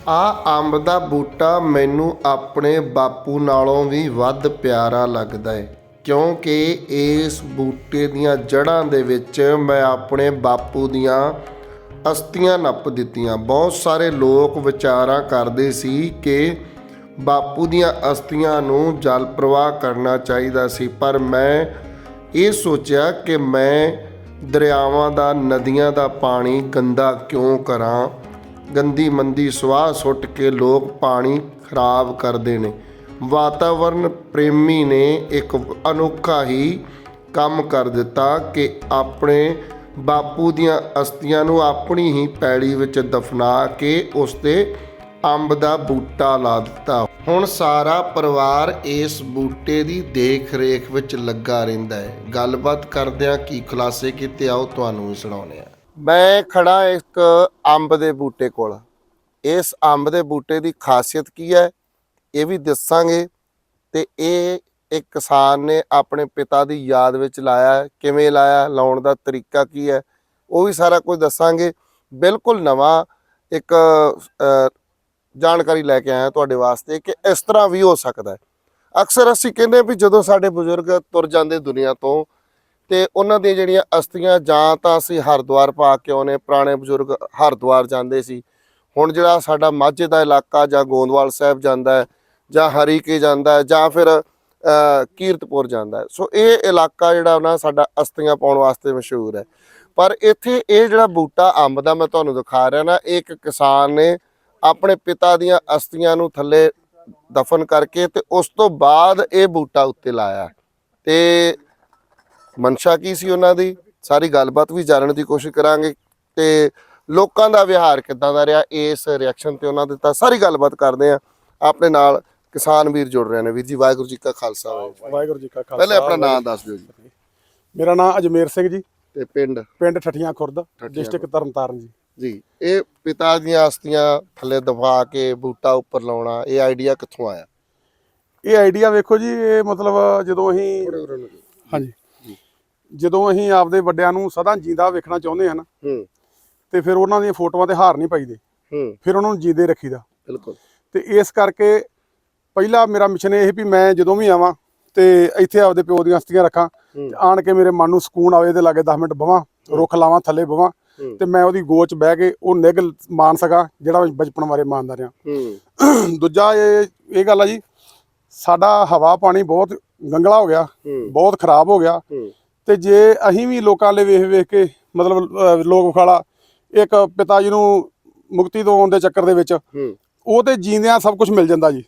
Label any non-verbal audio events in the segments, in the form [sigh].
ਆਹ ਅੰਬ ਦਾ ਬੂਟਾ ਮੈਨੂੰ ਆਪਣੇ ਬਾਪੂ ਨਾਲੋਂ ਵੀ ਵੱਧ ਪਿਆਰਾ ਲੱਗਦਾ ਹੈ ਕਿਉਂਕਿ ਇਸ ਬੂਟੇ ਦੀਆਂ ਜੜ੍ਹਾਂ ਦੇ ਵਿੱਚ ਮੈਂ ਆਪਣੇ ਬਾਪੂ ਦੀਆਂ ਅਸਥੀਆਂ ਨੱਪ ਦਿੱਤੀਆਂ। ਬਹੁਤ ਸਾਰੇ ਲੋਕ ਵਿਚਾਰਾਂ ਕਰਦੇ ਸੀ ਕਿ ਬਾਪੂ ਦੀਆਂ ਅਸਥੀਆਂ ਨੂੰ ਜਲ ਪ੍ਰਵਾਹ ਕਰਨਾ ਚਾਹੀਦਾ ਸੀ, ਪਰ ਮੈਂ ਇਹ ਸੋਚਿਆ ਕਿ ਮੈਂ ਦਰਿਆਵਾਂ ਦਾ, ਨਦੀਆਂ ਦਾ ਪਾਣੀ ਗੰਦਾ ਕਿਉਂ ਕਰਾਂ? ਗੰਦੀ ਮੰਦੀ ਸਵਾਹ ਸੁੱਟ ਕੇ ਲੋਕ ਪਾਣੀ ਖਰਾਬ ਕਰਦੇ ਨੇ। ਵਾਤਾਵਰਨ ਪ੍ਰੇਮੀ ਨੇ ਇੱਕ ਅਨੋਖਾ ਹੀ ਕੰਮ ਕਰ ਦਿੱਤਾ ਕਿ ਆਪਣੇ ਬਾਪੂ ਦੀਆਂ ਅਸਥੀਆਂ ਨੂੰ ਆਪਣੀ ਹੀ ਪੈੜੀ ਵਿੱਚ ਦਫਨਾ ਕੇ ਉਸ ਤੇ ਅੰਬ ਦਾ ਬੂਟਾ ਲਾ ਦਿੱਤਾ। ਹੁਣ ਸਾਰਾ ਪਰਿਵਾਰ ਇਸ ਬੂਟੇ ਦੀ ਦੇਖ ਰੇਖ ਵਿੱਚ ਲੱਗਾ ਰਹਿੰਦਾ ਹੈ। ਗੱਲਬਾਤ ਕਰਦਿਆਂ ਕੀ ਖੁਲਾਸੇ ਕੀਤੇ ਆਓ ਤੁਹਾਨੂੰ ਵੀ ਸੁਣਾਉਂਦੇ ਆ ਮੈਂ ਖੜਾ ਇੱਕ ਅੰਬ ਦੇ ਬੂਟੇ ਕੋਲ। ਇਸ ਅੰਬ ਦੇ ਬੂਟੇ ਦੀ ਖਾਸੀਅਤ ਕੀ ਹੈ? ਇਹ ਵੀ ਦੱਸਾਂਗੇ। ਤੇ ਇਹ ਇੱਕ ਕਿਸਾਨ ਨੇ ਆਪਣੇ ਪਿਤਾ ਦੀ ਯਾਦ ਵਿੱਚ ਲਾਇਆ ਕਿਵੇਂ ਲਾਇਆ, ਲਾਉਣ ਦਾ ਤਰੀਕਾ ਕੀ ਹੈ? ਉਹ ਵੀ ਸਾਰਾ ਕੁਝ ਦੱਸਾਂਗੇ। ਬਿਲਕੁਲ ਨਵਾਂ ਇੱਕ ਜਾਣਕਾਰੀ ਲੈ ਕੇ ਆਇਆ ਤੁਹਾਡੇ ਵਾਸਤੇ ਕਿ ਇਸ ਤਰ੍ਹਾਂ ਵੀ ਹੋ ਸਕਦਾ ਹੈ। ਅਕਸਰ ਅਸੀਂ ਕਹਿੰਦੇ ਵੀ ਜਦੋਂ ਸਾਡੇ ਬਜ਼ੁਰਗ ਤੁਰ ਜਾਂਦੇ ਦੁਨੀਆ ਤੋਂ ਤੇ ਉਹਨਾਂ ਦੀਆਂ ਜਿਹੜੀਆਂ ਅਸਥੀਆਂ ਜਾਂ ਤਾਂ ਅਸੀਂ ਹਰਿਦੁਆਰ ਪਾ ਕੇ ਆਉਨੇ ਪੁਰਾਣੇ ਬਜ਼ੁਰਗ ਹਰਿਦੁਆਰ ਜਾਂਦੇ ਸੀ। ਹੁਣ ਜਿਹੜਾ ਸਾਡਾ ਮਾਝੇ ਦਾ ਇਲਾਕਾ ਜਾਂ ਗੋਂਦਵਾਲ ਸਾਹਿਬ ਜਾਂਦਾ ਹੈ ਜਾਂ ਹਰੀਕੇ ਜਾਂਦਾ ਹੈ ਜਾਂ ਫਿਰ ਕੀਰਤਪੁਰ ਜਾਂਦਾ ਹੈ। ਸੋ ਇਹ ਇਲਾਕਾ ਜਿਹੜਾ ਨਾ ਸਾਡਾ ਅਸਥੀਆਂ ਪਾਉਣ ਵਾਸਤੇ ਮਸ਼ਹੂਰ ਹੈ। ਪਰ ਇੱਥੇ ਇਹ ਜਿਹੜਾ ਬੂਟਾ ਅੰਬ ਦਾ ਮੈਂ ਤੁਹਾਨੂੰ ਦਿਖਾ ਰਿਹਾ ਨਾ, ਇਹ ਇੱਕ ਕਿਸਾਨ ਨੇ ਆਪਣੇ ਪਿਤਾ ਦੀਆਂ ਅਸਥੀਆਂ ਨੂੰ ਥੱਲੇ ਦਫਨ ਕਰਕੇ ਤੇ ਉਸ ਤੋਂ ਬਾਅਦ ਇਹ ਬੂਟਾ ਉੱਤੇ ਲਾਇਆ। ਤੇ ਮਨਸ਼ਾ ਕੀ ਸੀ ਉਹਨਾਂ ਦੀ? ਸਾਰੀ ਗੱਲਬਾਤ ਵੀ ਜਾਣਨ ਦੀ ਕੋਸ਼ਿਸ਼ ਕਰਾਂਗੇ। ਤੇ ਲੋਕਾਂ ਦਾ ਵਿਹਾਰ ਕਿੱਦਾਂ ਦਾ ਰਿਹਾ? ਇਸ ਰਿਐਕਸ਼ਨ ਤੇ ਉਹਨਾਂ ਦੇ ਤਾਂ ਸਾਰੀ ਗੱਲਬਾਤ ਕਰਦੇ ਆ ਆਪਣੇ ਨਾਲ ਕਿਸਾਨ ਵੀਰ ਜੁੜ ਰਹੇ ਨੇ। ਵੀਰ ਜੀ ਵਾਹਿਗੁਰੂ ਜੀ ਕਾ ਖਾਲਸਾ। ਵਾਹਿਗੁਰੂ ਜੀ ਕਾ ਖਾਲਸਾ। ਪਹਿਲੇ ਆਪਣਾ ਨਾਮ ਦੱਸ ਦਿਓ ਜੀ। ਮੇਰਾ ਨਾਮ ਅਜਮੇਰ ਸਿੰਘ ਜੀ। ਤੇ ਪਿੰਡ? ਪਿੰਡ ਠੱਠੀਆਂ ਖੁਰਦ ਡਿਸਟ੍ਰਿਕਟ ਤਰਨਤਾਰਨ ਜੀ। ਜੀ ਇਹ ਪਿਤਾ ਦੀਆਂ ਅਸਥੀਆਂ ਥੱਲੇ ਦਬਾ ਕੇ ਬੂਟਾ ਉੱਪਰ ਲਾਉਣਾ ਇਹ ਆਈਡੀਆ ਕਿੱਥੋਂ ਆਇਆ? ਇਹ ਆਈਡੀਆ ਵੇਖੋ ਜੀ ਇਹ ਮਤਲਬ ਜਦੋਂ ਅਸੀਂ ਹਾਂਜੀ। ਜਦੋਂ ਅਸੀਂ ਆਪਦੇ ਵੱਡਿਆਂ ਨੂੰ ਸਦਾ ਜਿੰਦਾ ਵੇਖਣਾ ਚਾਹੁੰਦੇ ਹਾਂ ਨਾ ਹੂੰ। ਤੇ ਫਿਰ ਉਹਨਾਂ ਦੀਆਂ ਫੋਟੋਆਂ ਤੇ ਹਾਰ ਨਹੀਂ ਪਾਈਦੇ। ਹੂੰ। ਫਿਰ ਉਹਨਾਂ ਨੂੰ ਜਿੰਦੇ ਰੱਖੀਦਾ। ਬਿਲਕੁਲ। ਤੇ ਇਸ ਕਰਕੇ ਪਹਿਲਾ ਮੇਰਾ ਮਿਸ਼ਨ ਇਹ ਵੀ ਮੈਂ ਜਦੋਂ ਵੀ ਆਵਾਂ ਤੇ ਇੱਥੇ ਆਪਦੇ ਪਿਓ ਦੀਆਂ ਅਸਥੀਆਂ ਰੱਖਾਂ। ਤੇ ਆਣ ਕੇ ਮੇਰੇ ਮਨ ਨੂੰ ਸਕੂਨ ਆਵੇ ਤੇ ਲਾਗੇ 10 ਮਿੰਟ ਬਵਾਂ ਰੁੱਖ ਲਾਵਾਂ ਥੱਲੇ ਬਵਾਂ। ਤੇ ਮੈਂ ਉਹਦੀ ਗੋਚ ਬਹਿ ਕੇ ਉਹ ਨਿਗ ਮਾਨ ਸਕਾਂ ਜਿਹੜਾ ਮੈਂ ਬਚਪਨ ਬਾਰੇ ਮਾਨਦਾ ਰਿਹਾ। ਹੂੰ। [clears throat] ਦੂਜਾ ਇਹ ਇਹ ਗੱਲ ਆ ਜੀ ਸਾਡਾ ਹਵਾ ਪਾਣੀ ਬਹੁਤ ਗੰਗਲਾ ਹੋ ਗਿਆ ਬਹੁਤ ਖਰਾਬ ਹੋ ਗਿਆ। ਤੇ ਜੇ ਅਸੀਂ ਵੀ ਲੋਕਾਂ ਲਈ ਵੇਖ ਵੇਖ ਕੇ ਮਤਲਬ ਲੋਕ ਵਿਖਾਲਾ ਇੱਕ ਪਿਤਾ ਜੀ ਨੂੰ ਮੁਕਤੀ ਦਿਵਾਉਣ ਦੇ ਚੱਕਰ ਦੇ ਵਿੱਚ ਉਹ ਤੇ ਜੀਂਦਿਆਂ ਸਭ ਕੁਝ ਮਿਲ ਜਾਂਦਾ ਜੀ।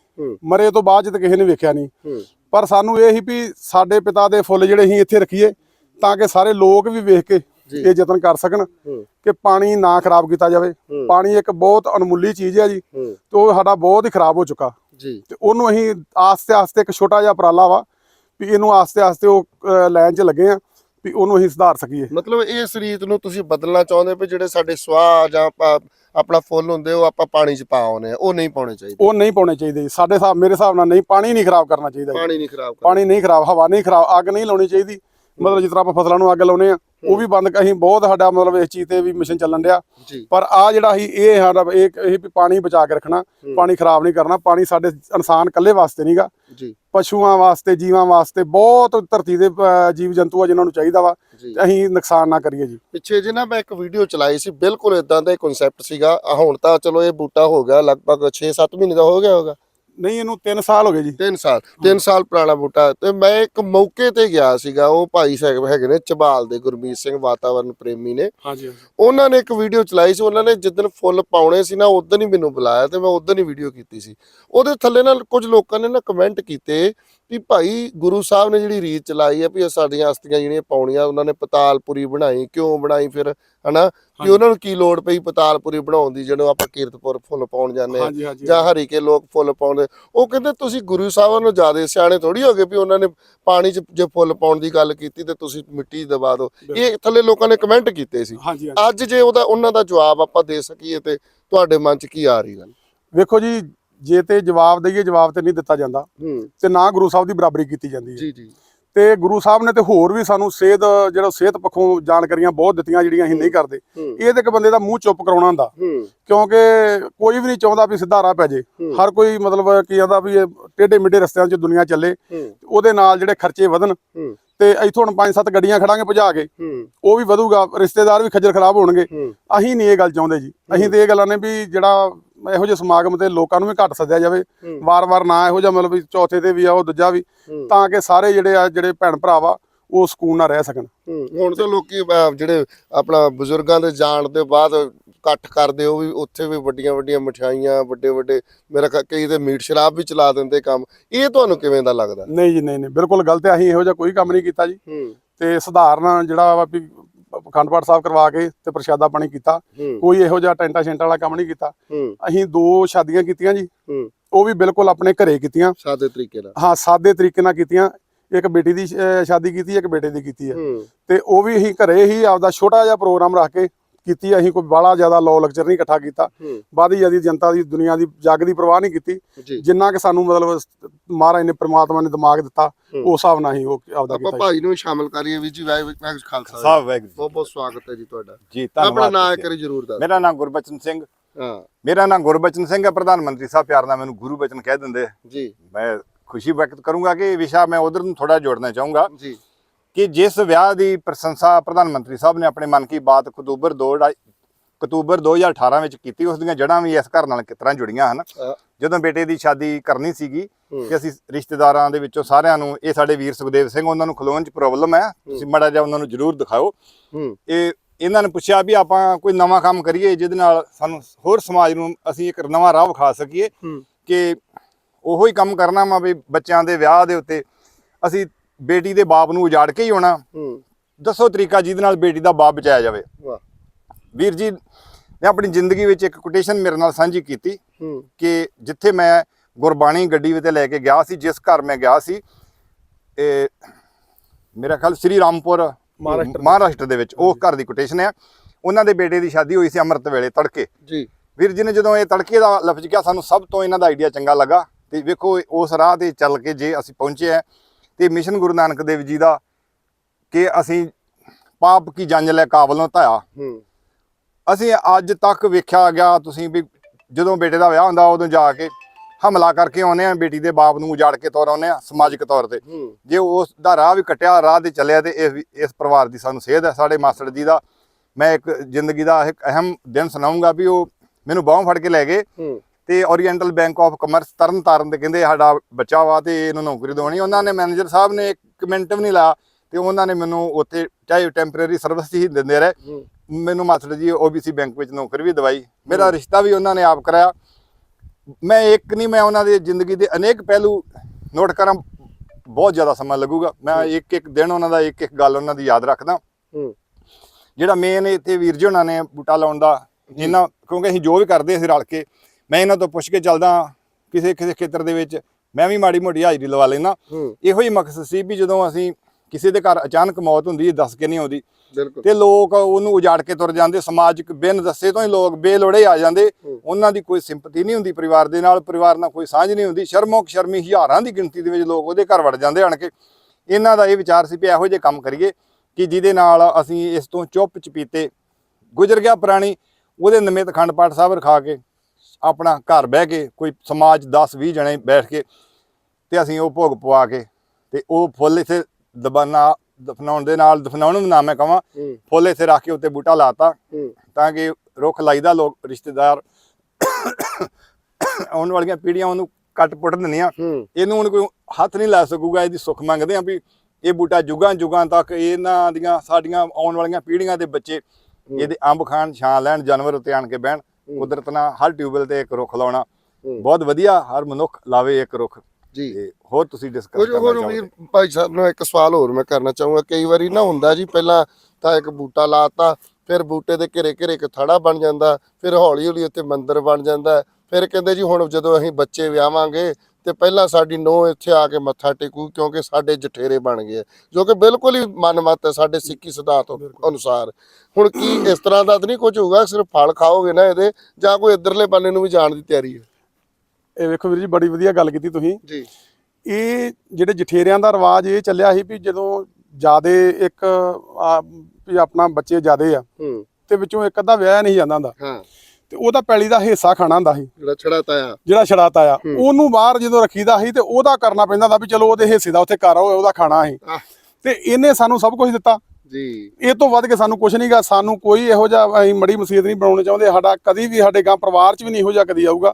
ਮਰੇ ਤੋਂ ਬਾਅਦ ਜਦ ਕਿਸੇ ਨੇ ਵੇਖਿਆ ਨਹੀਂ। ਪਰ ਸਾਨੂੰ ਇਹ ਹੀ ਵੀ ਸਾਡੇ ਪਿਤਾ ਦੇ ਫੁੱਲ ਜਿਹੜੇ ਅਸੀਂ ਇੱਥੇ ਰੱਖੀਏ ਤਾਂ ਕਿ ਸਾਰੇ ਲੋਕ ਵੀ ਵੇਖ ਕੇ। ਇਹ ਯਤਨ ਕਰ ਸਕਣ ਕਿ ਪਾਣੀ ਨਾ ਖਰਾਬ ਕੀਤਾ ਜਾਵੇ। ਪਾਣੀ ਇੱਕ ਬਹੁਤ ਅਨਮੁੱਲੀ ਚੀਜ਼ ਹੈ ਜੀ। ਤੇ ਉਹ ਸਾਡਾ ਬਹੁਤ ਹੀ ਖਰਾਬ ਹੋ ਚੁੱਕਾ। ਜੀ। ਤੇ ਉਹਨੂੰ ਅਸੀਂ ਆਸਤੇ ਆਸਤੇ ਇੱਕ ਛੋਟਾ ਜਿਹਾ ਉਪਰਾਲਾ ਵਾ ਵੀ ਇਹਨੂੰ ਆਸਤੇ ਆਸਤੇ ਉਹ ਲਾਈਨ 'ਚ ਲੱਗੇ ਆ ਵੀ ਉਹਨੂੰ ਅਸੀਂ ਸੁਧਾਰ ਸਕੀਏ ਮਤਲਬ ਇਸ ਰੀਤ ਨੂੰ ਤੁਸੀਂ ਬਦਲਣਾ ਚਾਹੁੰਦੇ ਵੀ ਜਿਹੜੇ ਸਾਡੇ ਸਵਾਹ ਜਾਂ ਆਪਾਂ- ਆਪਣਾ ਫੁੱਲ ਹੁੰਦੇ ਉਹ ਆਪਾਂ ਪਾਣੀ 'ਚ ਪਾ ਆਉਨੇ ਆ ਉਹ ਨਹੀਂ ਪਾਉਣੇ ਚਾਹੀਦੇ ਉਹ ਨਹੀਂ ਪਾਉਣੇ ਚਾਹੀਦੇ। ਸਾਡੇ ਹਿਸਾਬ ਮੇਰੇ ਹਿਸਾਬ ਨਾਲ ਨਹੀਂ ਪਾਣੀ ਨਹੀਂ ਖਰਾਬ ਕਰਨਾ ਚਾਹੀਦਾ। ਪਾਣੀ ਨਹੀਂ ਖਰਾਬ ਪਾਣੀ ਨਹੀਂ ਖਰਾਬ ਹਵਾ ਨਹੀਂ ਖਰਾਬ ਅੱਗ ਨਹੀਂ ਲਾਉਣੀ ਚਾਹੀਦੀ ਮਤਲਬ ਜਿਸ ਤਰ੍ਹਾਂ ਆਪਾਂ ਫਸਲਾਂ ਨੂੰ ਅੱਗ ਲਾਉਨੇ ਆ ਉਹ ਵੀ ਬੰਦ ਅਸੀਂ ਬਹੁਤ ਸਾਡਾ ਮਤਲਬ ਇਸ ਚੀਜ਼ ਤੇ ਵੀ ਮਿਸ਼ਨ ਚੱਲਣ ਡਿਆ। ਪਰ ਆ ਜਿਹੜਾ ਹੀ ਇਹ ਸਾਡਾ ਇਹ ਇਹ ਵੀ ਪਾਣੀ ਬਚਾ ਕੇ ਰੱਖਣਾ ਪਾਣੀ ਖਰਾਬ ਨਹੀਂ ਕਰਨਾ ਪਾਣੀ ਸਾਡੇ ਇਨਸਾਨ ਇਕੱਲੇ ਵਾਸਤੇ ਨਹੀਂਗਾ ਜੀ। ਪਸ਼ੂਆਂ ਵਾਸਤੇ ਜੀਵਾਂ ਵਾਸਤੇ ਬਹੁਤ ਧਰਤੀ ਦੇ ਜੀਵ ਜੰਤੂ ਆ ਜਿਨ੍ਹਾਂ ਨੂੰ ਚਾਹੀਦਾ ਵਾ। ਅਸੀਂ ਨੁਕਸਾਨ ਨਾ ਕਰੀਏ ਜੀ। ਪਿੱਛੇ ਜੇ ਨਾ ਮੈਂ ਇੱਕ ਵੀਡੀਓ ਚਲਾਈ ਸੀ ਬਿਲਕੁਲ ਇਦਾਂ ਦਾ ਹੀ ਕਨਸੈਪਟ ਸੀਗਾ। ਹੁਣ ਤਾਂ ਚਲੋ ਇਹ ਬੂਟਾ ਹੋ ਗਿਆ ਲਗਭਗ 6-7 ਮਹੀਨੇ ਦਾ ਹੋ ਗਿਆ ਹੋਗਾ। ਨਹੀਂ ਇਹਨੂੰ 3 ਸਾਲ ਹੋ ਗਏ ਜੀ। 3 ਸਾਲ 3 ਸਾਲ ਪੁਰਾਣਾ ਬੂਟਾ। ਤੇ ਮੈਂ ਇੱਕ ਮੌਕੇ ਤੇ ਗਿਆ ਸੀਗਾ ਉਹ ਭਾਈ ਸਾਹਿਬ ਹੈਗੇ ਨੇ ਚਬਾਲ ਦੇ ਗੁਰਮੀਤ ਸਿੰਘ ਵਾਤਾਵਰਨ ਪ੍ਰੇਮੀ ਨੇ। ਹਾਂਜੀ ਉਹਨਾਂ ਨੇ ਇੱਕ ਵੀਡੀਓ ਚਲਾਈ ਸੀ ਉਹਨਾਂ ਨੇ ਜਿੱਦਣ ਫੁੱਲ ਪਾਉਣੇ ਸੀ ਨਾ ਉਦੋਂ ਹੀ ਮੈਨੂੰ ਬੁਲਾਇਆ ਤੇ ਮੈਂ ਉਦੋਂ ਹੀ ਵੀਡੀਓ ਕੀਤੀ ਸੀ। ਉਹਦੇ ਥੱਲੇ ਨਾਲ ਕੁਝ ਲੋਕਾਂ ਨੇ ਨਾ ਕਮੈਂਟ ਕੀਤੇ ਵੀ ਭਾਈ ਗੁਰੂ ਸਾਹਿਬ ਨੇ ਜਿਹੜੀ ਰੀਤ ਚਲਾਈ ਹੈ ਵੀ ਸਾਡੀਆਂ ਅਸਤੀਆਂ ਜਿਹੜੀਆਂ ਪਾਉਣੀਆਂ ਉਹਨਾਂ ਨੇ ਪਤਾਲਪੁਰੀ ਬਣਾਈ ਕਿਉਂ ਬਣਾਈ ਫਿਰ ਹਨਾ? ਕਿ ਉਹਨਾਂ ਨੂੰ ਕੀ ਲੋੜ ਪਈ ਪਤਾਲਪੁਰੀ ਬਣਾਉਣ ਦੀ ਜਦੋਂ ਆਪਾਂ ਕੀਰਤਪੁਰ ਫੁੱਲ ਪਾਉਣ ਜਾਂਦੇ ਆ ਜਾਂ ਹਰੀਕੇ ਲੋਕ ਫੁੱਲ ਪਾਉਂਦੇ। ਉਹ ਕਹਿੰਦੇ ਤੁਸੀਂ ਗੁਰੂ ਸਾਹਿਬਾਂ ਨੂੰ ਜ਼ਿਆਦਾ ਸਿਆਣੇ ਥੋੜੀ ਹੋ ਗਏ ਵੀ ਉਹਨਾਂ ਨੇ ਪਾਣੀ 'ਚ ਜੇ ਫੁੱਲ ਪਾਉਣ ਦੀ ਗੱਲ ਕੀਤੀ ਤੇ ਤੁਸੀਂ ਮਿੱਟੀ ਦਬਾ ਦਿਓ। ਇਹ ਥੱਲੇ ਲੋਕਾਂ ਨੇ ਕਮੈਂਟ ਕੀਤੇ ਸੀ। ਅੱਜ ਜੇ ਉਹਦਾ ਉਹਨਾਂ ਦਾ ਜਵਾਬ ਆਪਾਂ ਦੇ ਸਕੀਏ ਤੇ ਤੁਹਾਡੇ ਮਨ 'ਚ ਕੀ ਆ ਰਹੀ ਗੱਲ? ਵੇਖੋ ਜੀ ਜੇ ਤੇ ਜਵਾਬ ਦਈਏ ਜਵਾਬ ਤੇ ਨਹੀਂ ਦਿੱਤਾ ਜਾਂਦਾ। ਤੇ ਨਾ ਗੁਰੂ ਸਾਹਿਬ ਦੀ ਬਰਾਬਰੀ ਕੀਤੀ ਜਾਂਦੀ ਹੈ। ਜੀ ਜੀ। ਤੇ ਗੁਰੂ ਸਾਹਿਬ ਨੇ ਤੇ ਹੋਰ ਵੀ ਸਾਨੂੰ ਸਿਹਤ ਜਿਹੜਾ ਸਿਹਤ ਪੱਖੋਂ ਜਾਣਕਾਰੀਆਂ ਬਹੁਤ ਦਿੱਤੀਆਂ ਜਿਹੜੀਆਂ ਅਸੀਂ ਨਹੀਂ ਕਰਦੇ। ਇਹ ਤੇ ਇੱਕ ਬੰਦੇ ਦਾ ਮੂੰਹ ਚੁੱਪ ਕਰਾਉਣਾ ਹੁੰਦਾ। ਕਿਉਂਕਿ ਕੋਈ ਵੀ ਨਹੀਂ ਚਾਹੁੰਦਾ ਵੀ ਸਿੱਧਾ ਰਾਹ ਪੈ ਜੇ। ਹਰ ਕੋਈ ਮਤਲਬ ਕੀ ਆਂਦਾ ਵੀ ਇਹ ਟੇਢੇ ਮਿੱਡੇ ਰਸਤਿਆਂ 'ਚ ਦੁਨੀਆ ਚੱਲੇ। ਉਹਦੇ ਨਾਲ ਜਿਹੜੇ ਖਰਚੇ ਵਧਣ। ਤੇ ਇੱਥੋਂ ਹੁਣ ਪੰਜ ਸੱਤ ਗੱਡੀਆਂ ਖੜਾਂਗੇ ਭਜਾ ਕੇ। ਉਹ ਵੀ ਵਧੂਗਾ ਰਿਸ਼ਤੇਦਾਰ ਵੀ ਖੱਜਲ ਖਰਾਬ ਹੋਣਗੇ। ਅਸੀਂ ਨਹੀਂ ਇਹ ਗੱਲ ਚਾਹੁੰਦੇ ਜੀ। ਅਸੀਂ ਤੇ ਇਹ ਗੱਲਾਂ ਨੇ ਵੀ ਜਿਹੜਾ ਇਹੋ ਜਿਹੇ ਸਮਾਗਮ ਤੇ ਲੋਕਾਂ ਨੂੰ ਵੀ ਘੱਟ ਸੱਦਿਆ ਜਾਵੇ। ਵਾਰ-ਵਾਰ ਨਾ ਇਹੋ ਜਿਹਾ ਮਤਲਬ ਵੀ ਚੌਥੇ ਤੇ ਵੀ ਆ ਉਹ ਦੂਜਾ ਵੀ। ਤਾਂ ਕਿ ਸਾਰੇ ਜਿਹੜੇ ਆ ਜਿਹੜੇ ਭੈਣ ਭਰਾ ਵਾ ਉਹ ਸਕੂਨ ਨਾਲ ਰਹਿ ਸਕਣ। ਹੁਣ ਤਾਂ ਲੋਕੀ ਜਿਹੜੇ ਆਪਣਾ ਬਜ਼ੁਰਗਾਂ ਦੇ ਜਾਣ ਦੇ ਬਾਅਦ ਇਕੱਠ ਕਰਦੇ ਉਹ ਵੀ ਉੱਥੇ ਵੀ ਵੱਡੀਆਂ ਵੱਡੀਆਂ ਮਠਿਆਈਆਂ ਵੱਡੇ ਵੱਡੇ ਮੇਰਾ ਕਈ ਤੇ ਮੀਟ ਸ਼ਰਾਬ ਵੀ ਚਲਾ ਦਿੰਦੇ ਕੰਮ। ਇਹ ਤੁਹਾਨੂੰ ਕਿਵੇਂ ਦਾ ਲੱਗਦਾ? ਨਹੀਂ ਜੀ ਨਹੀਂ ਨਹੀਂ ਬਿਲਕੁਲ ਗਲਤ ਹੈ। ਅਸੀਂ ਇਹੋ ਜਿਹਾ ਕੋਈ ਕੰਮ ਨਹੀਂ ਕੀਤਾ ਜੀ। ਤੇ ਸਧਾਰਨ ਜਿਹੜਾ ਵਾ ਵੀ ਅਖੰਡ ਪਾਠ ਸਾਹਿਬ ਕਰਵਾ ਕੇ ਤੇ ਪ੍ਰਸ਼ਾਦਾ ਪਾਣੀ ਕੀਤਾ। ਕੋਈ ਇਹੋ ਜਿਹਾ ਟੈਂਟਾ ਸ਼ੈਂਟਾ ਵਾਲਾ ਕੰਮ ਨਹੀਂ ਕੀਤਾ। ਅਸੀਂ ਦੋ ਸ਼ਾਦੀਆਂ ਕੀਤੀਆਂ ਜੀ। ਉਹ ਵੀ ਬਿਲਕੁਲ ਆਪਣੇ ਘਰੇ ਕੀਤੀਆਂ। ਸਾਦੇ ਤਰੀਕੇ ਨਾਲ। ਹਾਂ ਸਾਦੇ ਤਰੀਕੇ ਨਾਲ ਕੀਤੀਆਂ। ਇੱਕ ਬੇਟੀ ਦੀ ਸ਼ਾਦੀ ਕੀਤੀ ਇੱਕ ਬੇਟੇ ਦੀ ਕੀਤੀ ਹੂੰ। ਤੇ ਉਹ ਵੀ ਅਸੀਂ ਘਰੇ ਹੀ ਆਪਦਾ ਛੋਟਾ ਜਿਹਾ ਪ੍ਰੋਗਰਾਮ ਰੱਖ ਕੇ ਕੀਤੀ ਅਸੀਂ ਕੋਈ ਬਾਹਲਾ ਜ਼ਿਆਦਾ ਲੋ ਲੈਕਚਰ ਨਹੀਂ ਇਕੱਠਾ ਕੀਤਾ। ਬਾਦੀ ਜਿਆਦੀ ਜਨਤਾ ਦੀ ਦੁਨੀਆ ਦੀ ਜੱਗ ਦੀ ਪਰਵਾਹ ਨਹੀਂ ਕੀਤੀ। ਜਿੰਨਾ ਕਿ ਸਾਨੂੰ ਮਤਲਬ ਮਹਾਰਾਜ ਨੇ ਪ੍ਰਮਾਤਮਾ ਨੇ ਦਿਮਾਗ ਦਿੱਤਾ। ਉਸ ਹਿਸਾਬ ਨਾਲ ਹੀ ਉਹ ਆਪਦਾ ਆਪਾਂ ਕੀਤਾ ਭਾਈ ਨੂੰ ਸ਼ਾਮਲ ਕਰੀਏ ਵੀ ਜੀ ਵਾਹਿਗੁਰੂ ਖਾਲਸਾ। ਸਾਹਿਬ ਵਾਹਿਗੁਰੂ ਬਹੁਤ ਬਹੁਤ ਸਵਾਗਤ ਹੈ ਜੀ ਤੁਹਾਡਾ। ਜੀ ਆਪਣਾ ਧੰਨਵਾਦ ਨਾਮ ਤੁਸੀਂ। ਕਰੀ ਜਰੂਰ ਦੱਸ ਮੇਰਾ ਨਾਮ ਗੁਰਬਚਨ ਸਿੰਘ। ਹਾਂ। ਮੇਰਾ ਨਾਮ ਗੁਰਬਚਨ ਸਿੰਘ ਹੈ। ਪ੍ਰਧਾਨ ਮੰਤਰੀ ਸਾਹਿਬ ਪਿਆਰ ਨਾਲ ਮੈਨੂੰ ਗੁਰੂ ਬਚਨ ਕਹਿ ਦਿੰਦੇ। ਜੀ। ਮੈਂ ਖੁਸ਼ੀ ਵਿਅਕਤ ਕਰੂੰਗਾ ਕਿ ਇਹ ਵਿਸ਼ਾ ਮੈਂ ਉਧਰ ਨੂੰ ਥੋੜਾ ਜੋੜਨਾ ਚਾਹੂੰਗਾ। ਜੀ। ਕਿ ਜਿਸ ਵਿਆਹ ਦੀ ਪ੍ਰਸ਼ੰਸਾ ਪ੍ਰਧਾਨ ਮੰਤਰੀ ਸਾਹਿਬ ਨੇ ਆਪਣੇ ਮਨ ਕੀ ਬਾਤ ਅਕਤੂਬਰ 2 ਅਕਤੂਬਰ 2018 ਵਿੱਚ ਕੀਤੀ ਉਸ ਦੀਆਂ ਜੜ੍ਹਾਂ ਵੀ ਇਸ ਘਰ ਨਾਲ ਕਿਸ ਤਰ੍ਹਾਂ ਜੁੜੀਆਂ ਹਨ। ਜਦੋਂ ਬੇਟੇ ਦੀ ਸ਼ਾਦੀ ਕਰਨੀ ਸੀਗੀ। ਕਿ ਅਸੀਂ ਰਿਸ਼ਤੇਦਾਰਾਂ ਦੇ ਵਿੱਚੋਂ ਸਾਰਿਆਂ ਨੂੰ ਇਹ ਸਾਡੇ ਵੀਰ ਸੁਖਦੇਵ ਸਿੰਘ ਉਹਨਾਂ ਨੂੰ ਖਲੋਣ 'ਚ ਪ੍ਰੋਬਲਮ ਹੈ। ਤੁਸੀਂ ਮੜਾ ਜਿਹਾ ਉਹਨਾਂ ਨੂੰ ਜ਼ਰੂਰ ਦਿਖਾਓ। ਇਹ ਇਹਨਾਂ ਨੇ ਪੁੱਛਿਆ ਵੀ ਆਪਾਂ ਕੋਈ ਨਵਾਂ ਕੰਮ ਕਰੀਏ ਜਿਹਦੇ ਨਾਲ ਸਾਨੂੰ ਹੋਰ ਸਮਾਜ ਨੂੰ ਅਸੀਂ ਇੱਕ ਨਵਾਂ ਰਾਹ ਵਿਖਾ ਸਕੀਏ ਕਿ ਉਹੋ ਹੀ ਕੰਮ ਕਰਨਾ ਵਾ ਵੀ ਬੱਚਿਆਂ ਦੇ ਵਿਆਹ ਦੇ ਉੱਤੇ ਅਸੀਂ ਬੇਟੀ ਦੇ ਬਾਪ ਨੂੰ ਉਜਾੜ ਕੇ ਹੀ ਆਉਣਾ। ਹੂੰ। ਦੱਸੋ ਤਰੀਕਾ ਜਿਹਦੇ ਨਾਲ ਬੇਟੀ ਦਾ ਬਾਪ ਬਚਾਇਆ ਜਾਵੇ। ਵਾਹ। ਵੀਰ ਜੀ ਨੇ ਆਪਣੀ ਜ਼ਿੰਦਗੀ ਵਿੱਚ ਇੱਕ ਕੋਟੇਸ਼ਨ ਮੇਰੇ ਨਾਲ ਸਾਂਝੀ ਕੀਤੀ ਹੂੰ। ਕਿ ਜਿੱਥੇ ਮੈਂ ਗੁਰਬਾਣੀ ਗੱਡੀ ਵਿੱਚ ਲੈ ਕੇ ਗਿਆ ਸੀ ਜਿਸ ਘਰ ਮੈਂ ਗਿਆ ਸੀ ਇਹ ਮੇਰਾ ਖਿਆਲ ਸ੍ਰੀ ਰਾਮਪੁਰ ਮਹਾਰਾਸ਼ਟਰ ਮਹਾਰਾਸ਼ਟਰ ਦੇ ਵਿੱਚ ਉਹ ਘਰ ਦੀ ਕੋਟੇਸ਼ਨ ਹੈ ਉਹਨਾਂ ਦੇ ਬੇਟੇ ਦੀ ਸ਼ਾਦੀ ਹੋਈ ਸੀ ਅੰਮ੍ਰਿਤ ਵੇਲੇ ਤੜਕੇ। ਜੀ। ਵੀਰ ਜੀ ਨੇ ਜਦੋਂ ਇਹ ਤੜਕੇ ਦਾ ਲਫ਼ਜ਼ ਕਿਹਾ ਸਾਨੂੰ ਸਭ ਤੋਂ ਇਹਨਾਂ ਦਾ ਆਈਡੀਆ ਚੰਗਾ ਲੱਗਾ। ਤੇ ਵੇਖੋ ਉਸ ਰਾਹ ਤੇ ਚੱਲ ਕੇ ਜੇ ਅਸੀਂ ਪਹੁੰਚੇ ਆ ਤੇ ਮਿਸ਼ਨ ਗੁਰੂ ਨਾਨਕ ਦੇਵ ਜੀ ਦਾ ਕਿ ਅਸੀਂ ਪਾਪ ਕੀ ਜੰਜ ਲੈ ਕਾਬਲ ਨੂੰ ਧਾਇਆ। ਅਸੀਂ ਅੱਜ ਤੱਕ ਵੇਖਿਆ ਗਿਆ ਤੁਸੀਂ ਵੀ ਜਦੋਂ ਬੇਟੇ ਦਾ ਵਿਆਹ ਹੁੰਦਾ ਉਦੋਂ ਜਾ ਕੇ ਹਮਲਾ ਕਰਕੇ ਆਉਂਦੇ ਆ ਬੇਟੀ ਦੇ ਬਾਪ ਨੂੰ ਉਜਾੜ ਕੇ ਤੋਰ ਆਉਂਦੇ ਆ ਸਮਾਜਿਕ ਤੌਰ ਤੇ। ਜੇ ਉਸ ਦਾ ਰਾਹ ਵੀ ਕੱਟਿਆ ਰਾਹ ਤੇ ਚੱਲਿਆ ਤੇ ਇਸ ਇਸ ਪਰਿਵਾਰ ਦੀ ਸਾਨੂੰ ਸੇਧ ਹੈ ਸਾਡੇ ਮਾਸਟਰ ਜੀ ਦਾ। ਮੈਂ ਇੱਕ ਜ਼ਿੰਦਗੀ ਦਾ ਇੱਕ ਅਹਿਮ ਦਿਨ ਸੁਣਾਉਂਗਾ ਵੀ ਉਹ ਮੈਨੂੰ ਬਾਹੋਂ ਫੜ ਕੇ ਲੈ ਗਏ। ਤੇ Oriental Bank of Commerce Tarn Taran ਤੇ ਕਹਿੰਦੇ ਸਾਡਾ ਬੱਚਾ ਵਾ ਤੇ ਇਹਨੂੰ ਨੌਕਰੀ ਦਿਵਾਉਣੀ। ਉਹਨਾਂ ਨੇ ਮੈਨੇਜਰ ਸਾਹਿਬ ਨੇ ਇੱਕ ਮਿੰਟ ਵੀ ਨਹੀਂ ਲਾਇਆ ਤੇ ਉਹਨਾਂ ਨੇ ਮੈਨੂੰ ਉੱਥੇ ਚਾਹੇ ਟੈਂਪਰੇਰੀ ਸਰਵਿਸ ਹੀ ਦਿੰਦੇ ਰਹੇ। ਮੈਨੂੰ ਮਾਸਟਰ ਜੀ ਓਬੀਸੀ ਬੈਂਕ ਵਿੱਚ ਨੌਕਰੀ ਵੀ ਦਵਾਈ। ਮੇਰਾ ਰਿਸ਼ਤਾ ਵੀ ਉਹਨਾਂ ਨੇ ਆਪ ਕਰਾਇਆ। ਮੈਂ ਇੱਕ ਨਹੀਂ ਮੈਂ ਉਹਨਾਂ ਦੀ ਜ਼ਿੰਦਗੀ ਦੇ ਅਨੇਕ ਪਹਿਲੂ ਨੋਟ ਕਰਾਂ ਬਹੁਤ ਜ਼ਿਆਦਾ ਸਮਾਂ ਲੱਗੂਗਾ। ਮੈਂ ਇੱਕ ਇੱਕ ਦਿਨ ਉਹਨਾਂ ਦਾ ਇੱਕ ਇੱਕ ਗੱਲ ਉਹਨਾਂ ਦੀ ਯਾਦ ਰੱਖਦਾ। ਜਿਹੜਾ ਮੇਨ ਇੱਥੇ ਵੀਰ ਜੀ ਉਹਨਾਂ ਨੇ ਬੂਟਾ ਲਾਉਣ ਦਾ ਜਿੰਨਾ ਕਿਉਂਕਿ ਅਸੀਂ ਜੋ ਵੀ ਕਰਦੇ ਅਸੀਂ ਰਲ ਕੇ ਮੈਂ ਇਹਨਾਂ ਤੋਂ ਪੁੱਛ ਕੇ ਚੱਲਦਾ ਕਿਸੇ ਕਿਸੇ ਖੇਤਰ ਦੇ ਵਿੱਚ ਮੈਂ ਵੀ ਮਾੜੀ ਮੋਟੀ ਹਾਜ਼ਰੀ ਲਵਾ ਲੈਣਾ ਇਹੋ ਹੀ ਮਕਸਦ ਸੀ ਵੀ ਜਦੋਂ ਅਸੀਂ ਕਿਸੇ ਦੇ ਘਰ ਅਚਾਨਕ ਮੌਤ ਹੁੰਦੀ ਹੈ ਦੱਸ ਕੇ ਨਹੀਂ ਆਉਂਦੀ। ਤੇ ਲੋਕ ਉਹਨੂੰ ਉਜਾੜ ਕੇ ਤੁਰ ਜਾਂਦੇ ਸਮਾਜਿਕ ਬਿਨ ਦੱਸੇ ਤੋਂ ਹੀ ਲੋਕ ਬੇਲੋੜੇ ਆ ਜਾਂਦੇ। ਉਹਨਾਂ ਦੀ ਕੋਈ ਸਿੰਪਥੀ ਨਹੀਂ ਹੁੰਦੀ ਪਰਿਵਾਰ ਦੇ ਨਾਲ ਪਰਿਵਾਰ ਨਾਲ ਕੋਈ ਸਾਂਝ ਨਹੀਂ ਹੁੰਦੀ। ਸ਼ਰਮੋ ਸ਼ਰਮੀ ਹਜ਼ਾਰਾਂ ਦੀ ਗਿਣਤੀ ਦੇ ਵਿੱਚ ਲੋਕ ਉਹਦੇ ਘਰ ਵੜ ਜਾਂਦੇ ਆਣ ਕੇ। ਇਹਨਾਂ ਦਾ ਇਹ ਵਿਚਾਰ ਸੀ ਵੀ ਇਹੋ ਜਿਹੇ ਕੰਮ ਕਰੀਏ ਕਿ ਜਿਹਦੇ ਨਾਲ ਅਸੀਂ ਇਸ ਤੋਂ ਚੁੱਪ ਚਪੀਤੇ ਗੁਜ਼ਰ ਗਿਆ ਪੁਰਾਣੀ ਉਹਦੇ ਨਿਮਿਤ ਖੰਡ ਪਾਠ ਸਾਹਿਬ ਰਖਾ ਕੇ ਆਪਣਾ ਘਰ ਬਹਿ ਕੇ ਕੋਈ ਸਮਾਜ 10 20 ਜਣੇ ਬੈਠ ਕੇ ਤੇ ਅਸੀਂ ਉਹ ਭੋਗ ਪਵਾ ਕੇ ਤੇ ਉਹ ਫੁੱਲ ਇੱਥੇ ਦਬਾਨਾ ਦਫਨਾਉਣ ਦੇ ਨਾਲ ਦਫਨਾਉਣ ਨੂੰ ਨਾ ਮੈਂ ਕਹਾਂ ਫੁੱਲ ਇੱਥੇ ਰੱਖ ਕੇ ਉੱਤੇ ਬੂਟਾ ਲਾਤਾ ਤਾਂ ਕਿ ਰੁੱਖ ਲਾਈਦਾ ਲੋਕ ਰਿਸ਼ਤੇਦਾਰ ਆਉਣ ਵਾਲੀਆਂ ਪੀੜ੍ਹੀਆਂ ਉਹਨੂੰ ਕੱਟ ਪੁੱਟ ਦਿੰਦੀਆਂ। ਇਹਨੂੰ ਹੁਣ ਕੋਈ ਹੱਥ ਨਹੀਂ ਲਾ ਸਕੂਗਾ ਇਹਦੀ ਸੁੱਖ ਮੰਗਦੇ ਆ ਵੀ ਇਹ ਬੂਟਾ ਜੁਗਾਂ ਜੁਗਾਂ ਤੱਕ ਇਹਨਾਂ ਦੀਆਂ ਸਾਡੀਆਂ ਆਉਣ ਵਾਲੀਆਂ ਪੀੜ੍ਹੀਆਂ ਦੇ ਬੱਚੇ ਇਹਦੇ ਅੰਬ ਖਾਣ ਛਾਂ ਲੈਣ ਜਾਨਵਰ ਉੱਤੇ ਆਣ ਕੇ ਬਹਿਣ। ਕੁਦਰਤ ਨਾਲ ਹਰ ਟਿਊਬਲ ਤੇ ਇੱਕ ਰੁੱਖ ਲਾਉਣਾ। ਹੂੰ। ਬਹੁਤ ਵਧੀਆ ਹਰ ਮਨੁੱਖ ਲਾਵੇ ਇੱਕ ਰੁੱਖ। ਜੀ। ਹੋਰ ਤੁਸੀਂ ਡਿਸਕਸ ਕਰਨਾ ਹੋਰ ਚਾਹੋਗੇ? ਵੀਰ ਭਾਈ ਸਾਹਿਬ ਨੂੰ ਇੱਕ ਸਵਾਲ ਹੋਰ ਮੈਂ ਕਰਨਾ ਚਾਹੂੰਗਾ। ਕਈ ਵਾਰੀ ਨਾ ਹੁੰਦਾ ਜੀ ਪਹਿਲਾਂ ਤਾਂ ਇੱਕ ਬੂਟਾ ਲਾਤਾ ਫਿਰ ਬੂਟੇ ਦੇ ਘੇਰੇ ਘੇਰੇ ਇੱਕ ਥੜਾ ਬਣ ਜਾਂਦਾ ਫਿਰ ਹੌਲੀ ਹੌਲੀ ਉੱਤੇ ਮੰਦਿਰ ਬਣ ਜਾਂਦਾ। ਫਿਰ ਕਹਿੰਦੇ ਜੀ ਹੁਣ ਜਦੋਂ ਅਸੀਂ ਬੱਚੇ ਵਿਆਹਾਂਗੇ ਤੇ ਪਹਿਲਾਂ ਸਾਡੀ ਨੋਹ ਇੱਥੇ ਆ ਕੇ ਮੱਥਾ ਟੇਕੂ ਕਿਉਂਕਿ ਸਾਡੇ ਜਠੇਰੇ ਬਣ ਗਏ। ਜੋ ਕਿ ਬਿਲਕੁਲ ਹੀ ਮਨਮਤ ਹੈ ਸਾਡੇ ਸਿੱਖੀ ਸਿਧਾਂਤ ਅਨੁਸਾਰ। ਹੁਣ ਕੀ ਇਸ ਤਰ੍ਹਾਂ ਦਾ ਤਾਂ ਨਹੀਂ ਕੁਝ ਹੋਊਗਾ ਸਿਰਫ ਫਲ ਖਾਓਗੇ ਨਾ ਇਹਦੇ ਜਾਂ ਕੋਈ ਇਧਰਲੇ ਬੰਨੇ ਨੂੰ ਵੀ ਜਾਣ ਦੀ ਤਿਆਰੀ ਹੈ? ਇਹ ਵੇਖੋ ਵੀਰ ਜੀ ਬੜੀ ਵਧੀਆ ਗੱਲ ਕੀਤੀ ਤੁਸੀਂ। ਜੀ। ਇਹ ਜਿਹੜੇ ਜਠੇਰਿਆਂ ਦਾ ਰਿਵਾਜ ਇਹ ਚੱਲਿਆ ਸੀ ਵੀ ਜਦੋਂ ਜਿਆਦੇ ਇੱਕ ਵੀ ਆਪਣਾ ਬੱਚੇ ਜਿਆਦੇ ਆ ਹੂੰ। ਤੇ ਵਿੱਚੋਂ ਇੱਕ ਅੱਧਾ ਵਿਆਹ ਨਹੀਂ ਜਾਂਦਾ ਹੁੰਦਾ। ਹਾਂ। ਤੇ ਉਹਦਾ ਪੈਲੀ ਦਾ ਹਿੱਸਾ ਖਾਣਾ ਹੁੰਦਾ ਸੀ। ਜਿਹੜਾ ਛੜਾ ਤਾਇਆ ਜਿਹੜਾ ਛੜਾਤਾ ਆ। ਉਹਨੂੰ ਬਾਹਰ ਜਦੋਂ ਰੱਖੀਦਾ ਸੀ ਤੇ ਉਹਦਾ ਕਰਨਾ ਪੈਂਦਾ ਹੁੰਦਾ ਵੀ ਚਲੋ ਉਹਦੇ ਹਿੱਸੇ ਦਾ ਉੱਥੇ ਘਰ ਉਹਦਾ ਖਾਣਾ ਸੀ। ਤੇ ਇਹਨੇ ਸਾਨੂੰ ਸਭ ਕੁਝ ਦਿੱਤਾ। ਜੀ। ਇਹ ਤੋਂ ਵੱਧ ਕੇ ਸਾਨੂੰ ਕੁਝ ਨਹੀਂਗਾ ਸਾਨੂੰ ਕੋਈ ਇਹੋ ਜਿਹਾ ਅਸੀਂ ਮੜੀ ਮਸੀਤ ਨਹੀਂ ਬਣਾਉਣਾ ਚਾਹੁੰਦੇ। ਸਾਡਾ ਕਦੀ ਵੀ ਸਾਡੇ ਗਾਂ ਪਰਿਵਾਰ 'ਚ ਵੀ ਨਹੀਂ ਇਹੋ ਜਿਹਾ ਕਦੀ ਆਊਗਾ।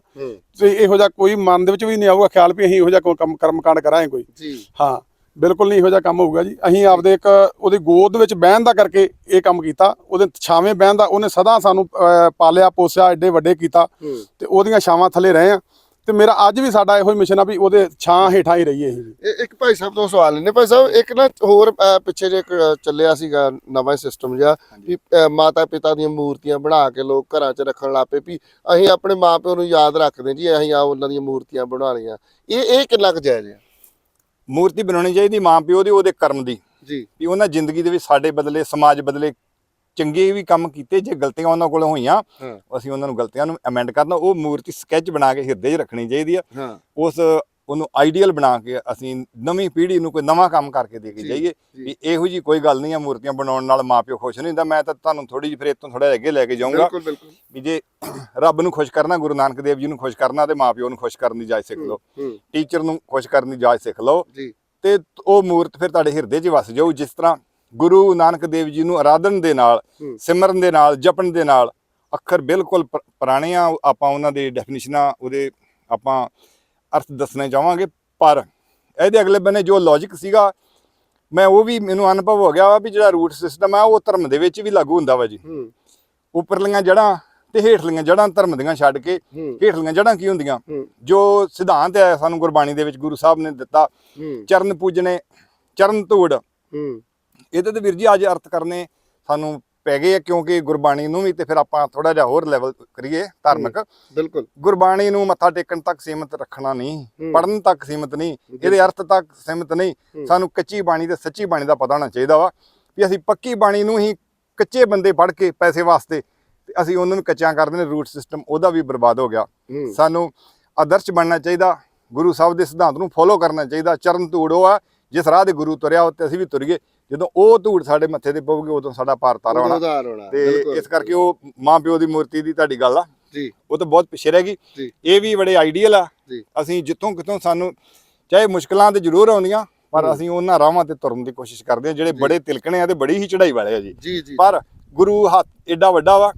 ਤੇ ਇਹੋ ਜਿਹਾ ਕੋਈ ਮਨ ਦੇ ਵਿੱਚ ਵੀ ਨਹੀਂ ਆਊਗਾ। ਖਿਆਲ ਵੀ ਅਸੀਂ ਇਹੋ ਜਿਹਾ ਕੋਈ ਕੰਮ ਕਰਮਕਾਂਡ ਕਰਾਂਗੇ ਕੋਈ। ਜੀ। ਹਾਂ। ਬਿਲਕੁਲ ਨਹੀਂ ਇਹੋ ਜਿਹਾ ਕੰਮ ਹੋਊਗਾ ਜੀ। ਅਸੀਂ ਆਪਦੇ ਇੱਕ ਉਹਦੀ ਗੋਦ ਵਿੱਚ ਬਹਿਣ ਦਾ ਕਰਕੇ ਇਹ ਕੰਮ ਕੀਤਾ। ਉਹਦੇ ਛਾਵੇਂ ਬਹਿਣ ਦਾ ਉਹਨੇ ਸਦਾ ਸਾਨੂੰ ਪਾਲਿਆ ਪੋਸਿਆ ਐਡੇ ਵੱਡੇ ਕੀਤਾ। ਤੇ ਉਹਦੀਆਂ ਛਾਵਾਂ ਥੱਲੇ ਰਹੇ ਆ। ਤੇ ਮੇਰਾ ਅੱਜ ਵੀ ਸਾਡਾ ਇਹੋ ਹੀ ਮਿਸ਼ਨ ਆ ਵੀ ਉਹਦੇ ਛਾਂ ਹੇਠਾਂ ਹੀ ਰਹੀਏ ਇਹ ਇੱਕ ਭਾਈ ਸਾਹਿਬ ਤੋਂ ਸਵਾਲ ਲੈਣੇ ਭਾਈ ਸਾਹਿਬ ਇੱਕ ਨਾ ਹੋਰ ਪਿੱਛੇ ਜੇ ਇੱਕ ਚੱਲਿਆ ਸੀਗਾ ਨਵਾਂ ਸਿਸਟਮ ਜਿਹਾ ਵੀ ਮਾਤਾ ਪਿਤਾ ਦੀਆਂ ਮੂਰਤੀਆਂ ਬਣਾ ਕੇ ਲੋਕ ਘਰਾਂ 'ਚ ਰੱਖਣ ਲੱਪੇ ਵੀ ਅਸੀਂ ਆਪਣੇ ਮਾਪਿਓ ਨੂੰ ਯਾਦ ਰੱਖਦੇ ਜੀ ਅਸੀਂ ਆ ਉਹਨਾਂ ਦੀਆਂ ਮੂਰਤੀਆਂ ਬਣਾ ਲਈਆਂ ਇਹ ਇਹ ਕਿੰਨਾ ਕੁ ਜਾਇਜ਼ ਹੈ ਮੂਰਤੀ ਬਣਾਉਣੀ ਚਾਹੀਦੀ ਮਾਂ ਪਿਓ ਦੀ ਉਹਦੇ ਕਰਮ ਦੀ। ਜੀ। ਵੀ ਉਹਨਾਂ ਜ਼ਿੰਦਗੀ ਦੇ ਵਿੱਚ ਸਾਡੇ ਬਦਲੇ ਸਮਾਜ ਬਦਲੇ ਚੰਗੇ ਵੀ ਕੰਮ ਕੀਤੇ ਜੇ ਗਲਤੀਆਂ ਉਹਨਾਂ ਕੋਲ ਹੋਈਆਂ ਅਸੀਂ ਉਹਨਾਂ ਨੂੰ ਗਲਤੀਆਂ ਨੂੰ ਅਮੈਂਡ ਕਰਨਾ ਉਹ ਮੂਰਤੀ ਸਕੈਚ ਬਣਾ ਕੇ ਹਿਰਦੇ 'ਚ ਰੱਖਣੀ ਚਾਹੀਦੀ ਆ। ਉਸ ਉਹਨੂੰ ਆਈਡੀਅਲ ਬਣਾ ਕੇ ਅਸੀਂ ਨਵੀਂ ਪੀੜ੍ਹੀ ਨੂੰ ਕੋਈ ਨਵਾਂ ਕੰਮ ਕਰਕੇ ਦੇ ਕੇ ਜਾਈਏ। ਵੀ ਇਹੋ ਜੀ ਕੋਈ ਗੱਲ ਨਹੀਂ ਆ ਮੂਰਤੀਆਂ ਬਣਾਉਣ ਨਾਲ ਮਾਪਿਓ ਖੁਸ਼ ਨਹੀਂ ਹੁੰਦਾ ਮੈਂ ਤਾਂ ਤੁਹਾਨੂੰ ਥੋੜੀ ਜਿਹੀ ਫਿਰ ਇਹ ਤੋਂ ਥੋੜਾ ਅੱਗੇ ਲੈ ਕੇ ਜਾਊਂਗਾ ਬਿਲਕੁਲ ਬਿਲਕੁਲ ਵੀ ਜੇ ਰੱਬ ਨੂੰ ਖੁਸ਼ ਕਰਨਾ ਗੁਰੂ ਨਾਨਕ ਦੇਵ ਜੀ ਨੂੰ ਖੁਸ਼ ਕਰਨਾ ਤੇ ਮਾਪਿਓ ਨੂੰ ਖੁਸ਼ ਕਰਨ ਦੀ ਜਾਚ ਸਿੱਖ ਲਓ ਟੀਚਰ ਨੂੰ ਖੁਸ਼ ਕਰਨ ਦੀ ਜਾਚ ਸਿੱਖ ਲਓ ਤੇ ਉਹ ਮੂਰਤ ਫਿਰ ਤੁਹਾਡੇ ਹਿਰਦੇ 'ਚ ਵਸ ਜਾਊ ਜਿਸ ਤਰ੍ਹਾਂ ਗੁਰੂ ਨਾਨਕ ਦੇਵ ਜੀ ਨੂੰ ਆਰਾਧਨ ਦੇ ਨਾਲ। ਸਿਮਰਨ ਦੇ ਨਾਲ ਜਪਣ ਦੇ ਨਾਲ ਅੱਖਰ ਬਿਲਕੁਲ ਪੁਰਾਣੇ ਆ ਆਪਾਂ ਉਹਨਾਂ ਦੇ ਡੈਫੀਨੇਸ਼ਨਾਂ ਉਹਦੇ ਆਪਾਂ ਅਰਥ ਦੱਸਣੇ ਚਾਹਾਂਗੇ ਪਰ ਇਹਦੇ ਅਗਲੇ ਬੰਨੇ ਜੋ ਲੌਜੀਕ ਸੀਗਾ ਮੈਂ ਉਹ ਵੀ ਮੈਨੂੰ ਅਨੁਭਵ ਹੋ ਗਿਆ ਵਾ ਵੀ ਜਿਹੜਾ ਰੂਟ ਸਿਸਟਮ ਆ ਉਹ ਧਰਮ ਦੇ ਵਿੱਚ ਵੀ ਲਾਗੂ ਹੁੰਦਾ ਵਾ ਜੀ। ਹੂੰ। ਉੱਪਰਲੀਆਂ ਜੜ੍ਹਾਂ ਤੇ ਹੇਠਲੀਆਂ ਜੜ੍ਹਾਂ ਧਰਮ ਦੀਆਂ ਛੱਡ ਕੇ ਹੇਠਲੀਆਂ ਜੜ੍ਹਾਂ ਕੀ ਹੁੰਦੀਆਂ? ਜੋ ਸਿਧਾਂਤ ਹੈ ਸਾਨੂੰ ਗੁਰਬਾਣੀ ਦੇ ਵਿੱਚ ਗੁਰੂ ਸਾਹਿਬ ਨੇ ਦਿੱਤਾ ਚਰਨ ਪੂਜਣੇ ਚਰਨ ਧੂੜ। ਹੂੰ। ਇਹਦੇ ਤੇ ਵੀਰ ਜੀ ਅੱਜ ਅਰਥ ਕਰਨੇ ਸਾਨੂੰ ਪੈ ਗਏ ਆ ਕਿਉਂਕਿ ਗੁਰਬਾਣੀ ਨੂੰ ਵੀ ਤੇ ਫਿਰ ਆਪਾਂ ਥੋੜਾ ਜਿਹਾ ਹੋਰ ਲੈਵਲ ਕਰੀਏ ਧਾਰਮਿਕ। ਬਿਲਕੁਲ। ਗੁਰਬਾਣੀ ਨੂੰ ਮੱਥਾ ਟੇਕਣ ਤੱਕ ਸੀਮਤ ਰੱਖਣਾ ਨਹੀਂ। ਪੜਨ ਤੱਕ ਸੀਮਤ ਨਹੀਂ ਇਹਦੇ ਅਰਥ ਤੱਕ ਸੀਮਤ ਨਹੀਂ। ਸਾਨੂੰ ਕੱਚੀ ਬਾਣੀ ਤੇ ਸੱਚੀ ਬਾਣੀ ਦਾ ਪਤਾ ਹੋਣਾ ਚਾਹੀਦਾ ਵਾ ਵੀ ਅਸੀਂ ਪੱਕੀ ਬਾਣੀ ਨੂੰ ਹੀ ਕੱਚੇ ਬੰਦੇ ਪੜ ਕੇ ਪੈਸੇ ਵਾਸਤੇ ਤੇ ਅਸੀਂ ਉਹਨਾਂ ਨੂੰ ਕੱਚਿਆਂ ਕਰਦੇ ਨੇ ਰੂਟ ਸਿਸਟਮ ਉਹਦਾ ਵੀ ਬਰਬਾਦ ਹੋ ਗਿਆ। ਸਾਨੂੰ ਆਦਰਸ਼ ਬਣਨਾ ਚਾਹੀਦਾ ਗੁਰੂ ਸਾਹਿਬ ਦੇ ਸਿਧਾਂਤ ਨੂੰ ਫੋਲੋ ਕਰਨਾ ਚਾਹੀਦਾ ਚਰਨ ਧੂੜ ਉਹ ਆ ਜਿਸ ਰਾਹ ਦੇ ਗੁਰੂ ਤੁਰਿਆ ਉੱਤੇ ਅਸੀਂ ਵੀ ਤੁਰੀਏ। ਜਦੋਂ ਉਹ ਧੂੜ ਸਾਡੇ ਮੱਥੇ ਤੇ ਪਊਗੀ ਉਦੋਂ ਸਾਡਾ ਭਾਰ ਤਾਰਾ ਉਹਦਾ ਹੋਣਾ। ਤੇ। ਇਸ ਕਰਕੇ ਉਹ ਮਾਂ ਪਿਓ ਦੀ ਮੂਰਤੀ ਦੀ ਤੁਹਾਡੀ ਗੱਲ ਆ। ਜੀ। ਉਹ ਤਾਂ ਬਹੁਤ ਪਿੱਛੇ ਰਹਿ ਗਈ। ਇਹ ਵੀ ਬੜੇ ਆਈਡੀਅਲ ਆ। ਅਸੀਂ ਜਿੱਥੋਂ ਕਿਤੋਂ ਸਾਨੂੰ ਚਾਹੇ ਮੁਸ਼ਕਲਾਂ ਤੇ ਜ਼ਰੂਰ ਆਉਂਦੀਆਂ ਪਰ ਅਸੀਂ ਉਹਨਾਂ ਰਾਹਾਂ ਤੇ ਤੁਰਨ ਦੀ ਕੋਸ਼ਿਸ਼ ਕਰਦੇ ਹਾਂ ਜਿਹੜੇ ਬੜੇ ਤਿਲਕਣੇ ਆ ਤੇ ਬੜੀ ਹੀ ਚੜਾਈ ਵਾਲੇ ਆ ਜੀ। ਪਰ ਗੁਰੂ ਹੱਥ ਏਡਾ ਵੱਡਾ ਵਾ